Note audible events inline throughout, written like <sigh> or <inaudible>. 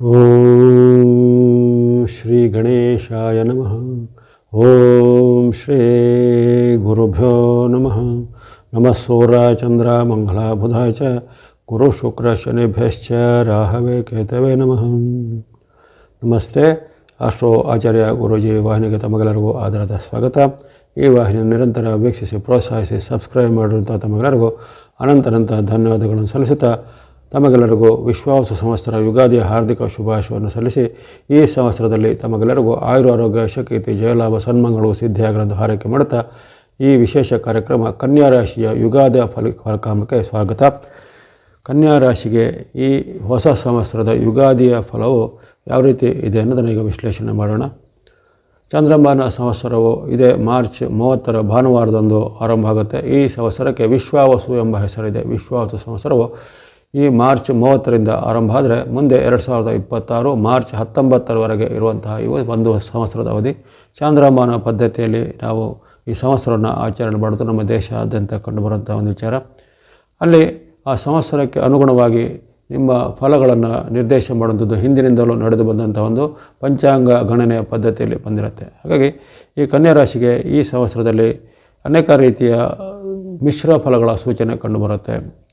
ಓಂ ಶ್ರೀ ಗಣೇಶಾಯ ನಮಃ ಓಂ ಶ್ರೀ ಗುರುಭ್ಯೋ ನಮಃ ನಮಃ ಸೂರ್ಯ ಚಂದ್ರ ಮಂಗಳ ಬುಧಾಯ ಚ ಗುರು ಶುಕ್ರ ಶನಿಭ್ಯಶ್ಚ ರಾಹವೇ ಕೇತವೇ ನಮಃ ನಮಸ್ತೆ ಅಷ್ಟೋ ಆಚಾರ್ಯ ಗುರೂಜಿ ವಾಹಿನಿಗೆ ತಮಗೆಲ್ಲರಿಗೂ ಆಧಾರದ ಸ್ವಾಗತ ಈ ವಾಹಿನಿ ನಿರಂತರ ವೀಕ್ಷಿಸಿ ಪ್ರೋತ್ಸಾಹಿಸಿ ಸಬ್ಸ್ಕ್ರೈಬ್ ಮಾಡಿರುವಂಥ ತಮಗೆಲ್ಲರಿಗೂ ಅನಂತನಂತ ಧನ್ಯವಾದಗಳನ್ನು ಸಲ್ಲಿಸುತ್ತಾ ತಮಗೆಲ್ಲರಿಗೂ ವಿಶ್ವಾಸ ಸಂವತ್ಸರ ಯುಗಾದಿಯ ಹಾರ್ದಿಕ ಶುಭಾಶಯವನ್ನು ಸಲ್ಲಿಸಿ ಈ ಸಂವತ್ಸರದಲ್ಲಿ ತಮಗೆಲ್ಲರಿಗೂ ಆಯುರ ಆರೋಗ್ಯ, ಶಕೀತಿ, ಜಯಲಾಭ, ಸನ್ಮಂಗಳು, ಸಿದ್ಧಿಯಾಗಲೆಂದು ಹಾರೈಕೆ ಮಾಡುತ್ತಾ ಈ ವಿಶೇಷ ಕಾರ್ಯಕ್ರಮ ಕನ್ಯಾ ರಾಶಿಯ ಯುಗಾದಿಯ ಫಲ, ಫಲಕಾಮಕ್ಕೆ ಸ್ವಾಗತ. ಕನ್ಯಾ ರಾಶಿಗೆ ಈ ಹೊಸ ಸಂವತ್ಸರದ ಯುಗಾದಿಯ ಫಲವು ಯಾವ ರೀತಿ ಇದೆ ಅನ್ನೋದನ್ನು ಈಗ ವಿಶ್ಲೇಷಣೆ ಮಾಡೋಣ. ಚಂದ್ರಮಾನ ಸಂವತ್ಸರವು ಇದೇ ಮಾರ್ಚ್ ಮೂವತ್ತರ ಭಾನುವಾರದಂದು ಆರಂಭ ಆಗುತ್ತೆ. ಈ ಸಂವತ್ಸರಕ್ಕೆ ವಿಶ್ವಾವಸು ಎಂಬ ಹೆಸರಿದೆ. ವಿಶ್ವಾವಸು ಸಂವತ್ಸರವು ಈ ಮಾರ್ಚ್ ಮೂವತ್ತರಿಂದ ಆರಂಭ ಆದರೆ ಮುಂದೆ ಎರಡು ಸಾವಿರದ ಇಪ್ಪತ್ತಾರು ಮಾರ್ಚ್ ಹತ್ತೊಂಬತ್ತರವರೆಗೆ ಇರುವಂತಹ ಇವು ಒಂದು ಸಂವತ್ಸರದ ಅವಧಿ. ಚಾಂದ್ರಮಾನ ಪದ್ಧತಿಯಲ್ಲಿ ನಾವು ಈ ಸಂವತ್ಸರವನ್ನು ಆಚರಣೆ ಮಾಡೋದು ನಮ್ಮ ದೇಶಾದ್ಯಂತ ಕಂಡುಬರುವಂಥ ಒಂದು ವಿಚಾರ. ಅಲ್ಲಿ ಆ ಸಂವತ್ಸರಕ್ಕೆ ಅನುಗುಣವಾಗಿ ನಿಮ್ಮ ಫಲಗಳನ್ನು ನಿರ್ದೇಶ ಮಾಡುವಂಥದ್ದು ಹಿಂದಿನಿಂದಲೂ ನಡೆದು ಬಂದಂಥ ಒಂದು ಪಂಚಾಂಗ ಗಣನೆಯ ಪದ್ಧತಿಯಲ್ಲಿ ಬಂದಿರುತ್ತೆ. ಹಾಗಾಗಿ ಈ ಕನ್ಯಾ ರಾಶಿಗೆ ಈ ಸಂವತ್ಸರದಲ್ಲಿ ಅನೇಕ ರೀತಿಯ ಮಿಶ್ರ ಫಲಗಳ ಸೂಚನೆ ಕಂಡುಬರುತ್ತೆ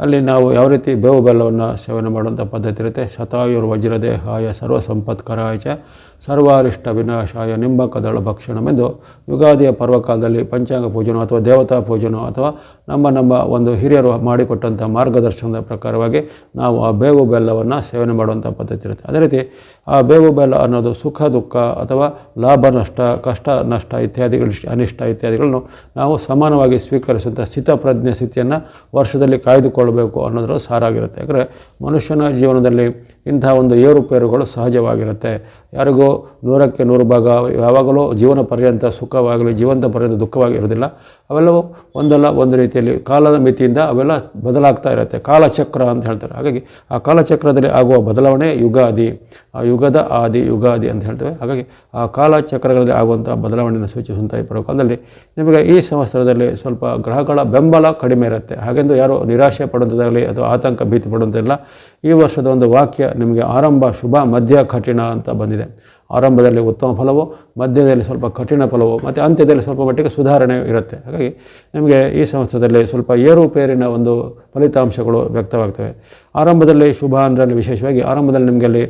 ಅಲ್ಲಿ ನಾವು ಯಾವ ರೀತಿ ಬೇವು ಬೆಲ್ಲವನ್ನು ಸೇವನೆ ಮಾಡುವಂಥ ಪದ್ಧತಿ ಇರುತ್ತೆ? ಶತಾಯುರ್ ವಜ್ರದೇಹಾಯ ಸರ್ವ ಸಂಪತ್ಕರಾಯಚ ಸರ್ವಾರಿಷ್ಟ ವಿನಾಶಾಯ ನಿಂಬಕದಳ ಭಕ್ಷಣವೆಂದು ಯುಗಾದಿಯ ಪರ್ವಕಾಲದಲ್ಲಿ ಪಂಚಾಂಗ ಪೂಜನ ಅಥವಾ ದೇವತಾ ಪೂಜನ ಅಥವಾ ನಮ್ಮ ನಮ್ಮ ಒಂದು ಹಿರಿಯರು ಮಾಡಿಕೊಟ್ಟಂಥ ಮಾರ್ಗದರ್ಶನದ ಪ್ರಕಾರವಾಗಿ ನಾವು ಆ ಬೇವು ಬೆಲ್ಲವನ್ನು ಸೇವನೆ ಮಾಡುವಂಥ ಪದ್ಧತಿ ಇರುತ್ತೆ. ಅದೇ ರೀತಿ ಆ ಬೇವು ಬೆಲ್ಲ ಅನ್ನೋದು ಸುಖ, ದುಃಖ ಅಥವಾ ಲಾಭ, ನಷ್ಟ, ಕಷ್ಟ, ನಷ್ಟ ಇತ್ಯಾದಿಗಳು, ಅನಿಷ್ಟ ಇತ್ಯಾದಿಗಳನ್ನು ನಾವು ಸಮಾನವಾಗಿ ಸ್ವೀಕರಿಸುವಂಥ ಸ್ಥಿತಪ್ರಜ್ಞೆ ಸ್ಥಿತಿಯನ್ನು ವರ್ಷದಲ್ಲಿ ಕಾಯ್ದುಕೊಳ್ಳಬೇಕು ಅನ್ನೋದರ ಸಾರಾಗಿರುತ್ತೆ. ಯಾಕಂದರೆ ಮನುಷ್ಯನ ಜೀವನದಲ್ಲಿ ಇಂಥ ಒಂದು ಏರುಪೇರುಗಳು ಸಹಜವಾಗಿರುತ್ತೆ. ಯಾರಿಗೂ ನೂರಕ್ಕೆ ನೂರು ಭಾಗ ಯಾವಾಗಲೂ ಜೀವನ ಪರ್ಯಂತ ಸುಖವಾಗಲಿ, ಜೀವಂತ ಪರ್ಯಂತ ದುಃಖವಾಗಿ ಇರೋದಿಲ್ಲ ಅವೆಲ್ಲವೂ ಒಂದಲ್ಲ ಒಂದು ರೀತಿಯಲ್ಲಿ ಕಾಲದ ಮಿತಿಯಿಂದ ಅವೆಲ್ಲ ಬದಲಾಗ್ತಾ ಇರುತ್ತೆ. ಕಾಲಚಕ್ರ ಅಂತ ಹೇಳ್ತಾರೆ. ಹಾಗಾಗಿ ಆ ಕಾಲಚಕ್ರದಲ್ಲಿ ಆಗುವ ಬದಲಾವಣೆ ಯುಗಾದಿ. ಆ ಯುಗದ ಆದಿ, ಯುಗಾದಿ ಅಂತ ಹೇಳ್ತೇವೆ. ಹಾಗಾಗಿ ಆ ಕಾಲಚಕ್ರಗಳಲ್ಲಿ ಆಗುವಂಥ ಬದಲಾವಣೆಯನ್ನು ಸೂಚಿಸುವಂಥ ಈ ಪ್ರಕಾರದಲ್ಲಿ ನಿಮಗೆ ಈ ಸಂವತ್ಸರದಲ್ಲಿ ಸ್ವಲ್ಪ ಗ್ರಹಗಳ ಬೆಂಬಲ ಕಡಿಮೆ ಇರುತ್ತೆ. ಹಾಗೆಂದು ಯಾರು ನಿರಾಶೆ ಪಡುವಂಥದ್ದಾಗಲಿ ಅಥವಾ ಆತಂಕ ಭೀತಿ ಪಡುವಂತಿಲ್ಲ ಈ ವರ್ಷದ ಒಂದು ವಾಕ್ಯ ನಿಮಗೆ ಆರಂಭ, ಶುಭ, ಮಧ್ಯ ಕಠಿಣ ಅಂತ ಬಂದಿದೆ. ಆರಂಭದಲ್ಲಿ ಉತ್ತಮ ಫಲವು, ಮಧ್ಯದಲ್ಲಿ ಸ್ವಲ್ಪ ಕಠಿಣ ಫಲವು, ಮತ್ತು ಅಂತ್ಯದಲ್ಲಿ ಸ್ವಲ್ಪ ಮಟ್ಟಿಗೆ ಸುಧಾರಣೆ ಇರುತ್ತೆ. ಹಾಗಾಗಿ ನಿಮಗೆ ಈ ಸಂವತ್ಸರದಲ್ಲಿ ಸ್ವಲ್ಪ ಏರುಪೇರಿನ ಒಂದು ಫಲಿತಾಂಶಗಳು ವ್ಯಕ್ತವಾಗ್ತವೆ. ಆರಂಭದಲ್ಲಿ ಶುಭ ವಿಶೇಷವಾಗಿ ಆರಂಭದಲ್ಲಿ ನಿಮಗೆ ಅಲ್ಲಿ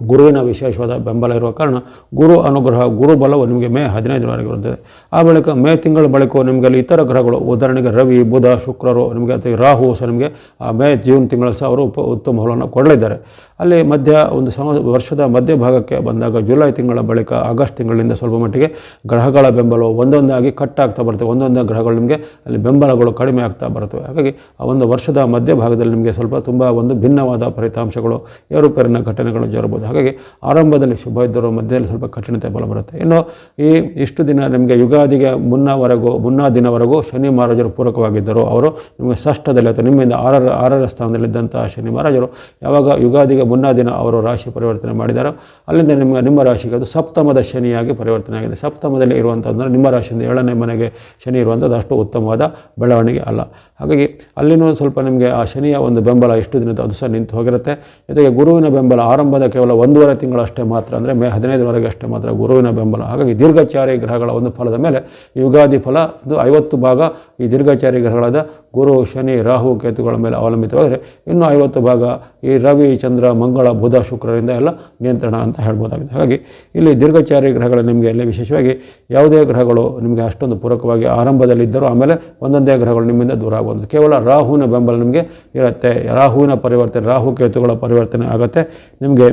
ಗುರುವಿನ ವಿಶೇಷವಾದ ಬೆಂಬಲ ಇರುವ ಕಾರಣ ಗುರು ಅನುಗ್ರಹ, ಗುರು ಬಲವು ನಿಮಗೆ ಮೇ ಹದಿನೈದರವರೆಗೆ ಇರುತ್ತದೆ ಆ ಬಳಿಕ ಮೇ ತಿಂಗಳ ಬಳಿಕ ನಿಮಗೆ ಅಲ್ಲಿ ಇತರ ಗ್ರಹಗಳು, ಉದಾಹರಣೆಗೆ ರವಿ, ಬುಧ, ಶುಕ್ರರು, ನಿಮಗೆ ಅಥವಾ ರಾಹು ಸಹ ನಿಮಗೆ ಆ ಮೇ ಜೂನ್ ತಿಂಗಳಲ್ಲಿ ಸಹ ಅವರು ಉತ್ತಮ ಫಲವನ್ನು ಕೊಡಲಿದ್ದಾರೆ. ಅಲ್ಲಿ ಮಧ್ಯ ಒಂದು ಸಮ ವರ್ಷದ ಮಧ್ಯಭಾಗಕ್ಕೆ ಬಂದಾಗ ಜುಲೈ ತಿಂಗಳ ಬಳಿಕ ಆಗಸ್ಟ್ ತಿಂಗಳಿಂದ ಸ್ವಲ್ಪ ಮಟ್ಟಿಗೆ ಗ್ರಹಗಳ ಬೆಂಬಲವು ಒಂದೊಂದಾಗಿ ಕಟ್ಟಾಗ್ತಾ ಬರ್ತವೆ ಒಂದೊಂದು ಗ್ರಹಗಳು ನಿಮಗೆ ಅಲ್ಲಿ ಬೆಂಬಲಗಳು ಕಡಿಮೆ ಆಗ್ತಾ ಬರ್ತವೆ ಹಾಗಾಗಿ ಆ ಒಂದು ವರ್ಷದ ಮಧ್ಯಭಾಗದಲ್ಲಿ ನಿಮಗೆ ಸ್ವಲ್ಪ ತುಂಬ ಒಂದು ಭಿನ್ನವಾದ ಫಲಿತಾಂಶಗಳು, ಏರುಪೇರಿನ ಘಟನೆಗಳು ಜರಬಹುದು ಹಾಗಾಗಿ ಆರಂಭದಲ್ಲಿ ಶುಭ ಇದ್ದರೂ ಮಧ್ಯದಲ್ಲಿ ಸ್ವಲ್ಪ ಕಠಿಣತೆ ಬಲ ಬರುತ್ತೆ. ಇನ್ನು ಈ ಇಷ್ಟು ದಿನ ನಿಮಗೆ ಯುಗಾದಿಗೆ ಮುನ್ನವರೆಗೂ, ಮುನ್ನಾ ದಿನವರೆಗೂ ಶನಿ ಮಹಾರಾಜರು ಪೂರಕವಾಗಿದ್ದರು. ಅವರು ನಿಮಗೆ ಷಷ್ಠದಲ್ಲಿ ಅಥವಾ ನಿಮ್ಮಿಂದ ಆರರ ಆರರ ಸ್ಥಾನದಲ್ಲಿದ್ದಂತಹ ಶನಿ ಮಹಾರಾಜರು ಯಾವಾಗ ಯುಗಾದಿಗೆ ಮುನ್ನಾ ದಿನ ಅವರು ರಾಶಿ ಪರಿವರ್ತನೆ ಮಾಡಿದ್ದಾರೆ ಅಲ್ಲಿಂದ ನಿಮ್ಮ ನಿಮ್ಮ ರಾಶಿಗೆ ಅದು ಸಪ್ತಮದ ಶನಿಯಾಗಿ ಪರಿವರ್ತನೆ ಆಗಿದೆ. ಸಪ್ತಮದಲ್ಲಿ ಇರುವಂಥದ್ದು ನಿಮ್ಮ ರಾಶಿಯಿಂದ ಏಳನೇ ಮನೆಗೆ ಶನಿ ಇರುವಂಥದ್ದು ಅಷ್ಟು ಉತ್ತಮವಾದ ಬೆಳವಣಿಗೆ ಅಲ್ಲ. ಹಾಗಾಗಿ ಅಲ್ಲಿನೂ ಸ್ವಲ್ಪ ನಿಮಗೆ ಆ ಶನಿಯ ಒಂದು ಬೆಂಬಲ ಎಷ್ಟು ದಿನದ ಅದು ಸಹ ನಿಂತು ಹೋಗಿರುತ್ತೆ. ಜೊತೆಗೆ ಗುರುವಿನ ಬೆಂಬಲ ಆರಂಭದ ಕೇವಲ ಒಂದೂವರೆ ತಿಂಗಳಷ್ಟೇ ಮಾತ್ರ ಅಂದರೆ ಮೇ ಹದಿನೈದರವರೆಗೆ ಅಷ್ಟೇ ಮಾತ್ರ ಗುರುವಿನ ಬೆಂಬಲ. ಹಾಗಾಗಿ ದೀರ್ಘಚಾರಿ ಗ್ರಹಗಳ ಒಂದು ಫಲದ ಮೇಲೆ ಯುಗಾದಿ ಫಲ ಇದು ಐವತ್ತು ಭಾಗ ಈ ದೀರ್ಘಚಾರಿ ಗ್ರಹಗಳಾದ ಗುರು, ಶನಿ, ರಾಹು, ಕೇತುಗಳ ಮೇಲೆ ಅವಲಂಬಿತವಾದರೆ ಇನ್ನೂ ಐವತ್ತು ಭಾಗ ಈ ರವಿ, ಚಂದ್ರ, ಮಂಗಳ, ಬುಧ, ಶುಕ್ರರಿಂದ ಎಲ್ಲ ನಿಯಂತ್ರಣ ಅಂತ ಹೇಳ್ಬೋದಾಗಿದೆ. ಹಾಗಾಗಿ ಇಲ್ಲಿ ದೀರ್ಘಚಾರಿ ಗ್ರಹಗಳು ನಿಮಗೆ ಇಲ್ಲಿ ವಿಶೇಷವಾಗಿ ಯಾವುದೇ ಗ್ರಹಗಳು ನಿಮಗೆ ಅಷ್ಟೊಂದು ಪೂರಕವಾಗಿ ಆರಂಭದಲ್ಲಿದ್ದರೂ ಆಮೇಲೆ ಒಂದೊಂದೇ ಗ್ರಹಗಳು ನಿಮ್ಮಿಂದ ದೂರ ಆಗುವಂಥದ್ದು ಕೇವಲ ರಾಹುವಿನ ಬೆಂಬಲ ನಿಮಗೆ ಇರುತ್ತೆ. ರಾಹುವಿನ ಪರಿವರ್ತನೆ, ರಾಹು ಕೇತುಗಳ ಪರಿವರ್ತನೆ ಆಗುತ್ತೆ. ನಿಮಗೆ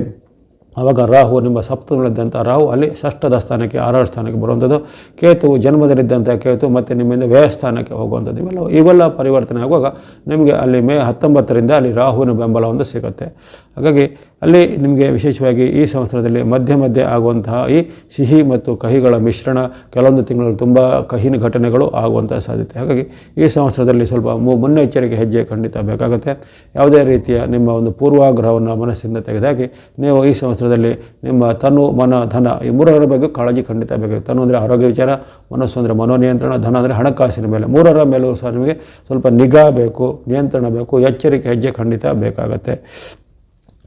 ಆವಾಗ ರಾಹು ನಿಮ್ಮ ಸಪ್ತಮದಲ್ಲಿದ್ದಂಥ ರಾಹು ಅಲ್ಲಿ ಷಷ್ಠದ ಸ್ಥಾನಕ್ಕೆ, ಆರಾರು ಸ್ಥಾನಕ್ಕೆ ಬರುವಂಥದ್ದು. ಕೇತು ಜನ್ಮದಲ್ಲಿದ್ದಂಥ ಕೇತು ಮತ್ತು ನಿಮ್ಮಿಂದ ವ್ಯಯಸ್ಥಾನಕ್ಕೆ ಹೋಗುವಂಥದ್ದು. ಇವೆಲ್ಲ ಇವೆಲ್ಲ ಪರಿವರ್ತನೆ ಆಗುವಾಗ ನಿಮಗೆ ಅಲ್ಲಿ ಮೇ ಹತ್ತೊಂಬತ್ತರಿಂದ ಅಲ್ಲಿ ರಾಹುವಿನ ಬೆಂಬಲ ಒಂದು ಸಿಗುತ್ತೆ. ಹಾಗಾಗಿ ಅಲ್ಲಿ ನಿಮಗೆ ವಿಶೇಷವಾಗಿ ಈ ಸಂವತ್ಸರದಲ್ಲಿ ಮಧ್ಯೆ ಮಧ್ಯೆ ಆಗುವಂತಹ ಈ ಸಿಹಿ ಮತ್ತು ಕಹಿಗಳ ಮಿಶ್ರಣ ಕೆಲವೊಂದು ತಿಂಗಳಲ್ಲಿ ತುಂಬ ಕಹಿನ ಘಟನೆಗಳು ಆಗುವಂಥ ಸಾಧ್ಯತೆ. ಹಾಗಾಗಿ ಈ ಸಂವತ್ಸರದಲ್ಲಿ ಸ್ವಲ್ಪ ಮುನ್ನೆಚ್ಚರಿಕೆ ಹೆಜ್ಜೆ ಖಂಡಿತ ಬೇಕಾಗುತ್ತೆ. ಯಾವುದೇ ರೀತಿಯ ನಿಮ್ಮ ಒಂದು ಪೂರ್ವಾಗ್ರಹವನ್ನು ಮನಸ್ಸಿಂದ ತೆಗೆದಾಕಿ ನೀವು ಈ ಸಂವತ್ಸರದಲ್ಲಿ ನಿಮ್ಮ ತನು, ಮನ, ಧನ ಈ ಮೂರರ ಬಗ್ಗೆ ಕಾಳಜಿ ಖಂಡಿತ ಬೇಕಾಗುತ್ತೆ. ತನು ಅಂದರೆ ಆರೋಗ್ಯ ವಿಚಾರ, ಮನಸ್ಸು ಅಂದರೆ ಮನೋನಿಯಂತ್ರಣ, ಧನ ಅಂದರೆ ಹಣಕಾಸಿನ ಮೇಲೆ ಮೂರರ ಮೇಲೂ ಸಹ ನಿಮಗೆ ಸ್ವಲ್ಪ ನಿಗಾ ಬೇಕು, ನಿಯಂತ್ರಣ ಬೇಕು, ಎಚ್ಚರಿಕೆ ಹೆಜ್ಜೆ ಖಂಡಿತ ಬೇಕಾಗತ್ತೆ.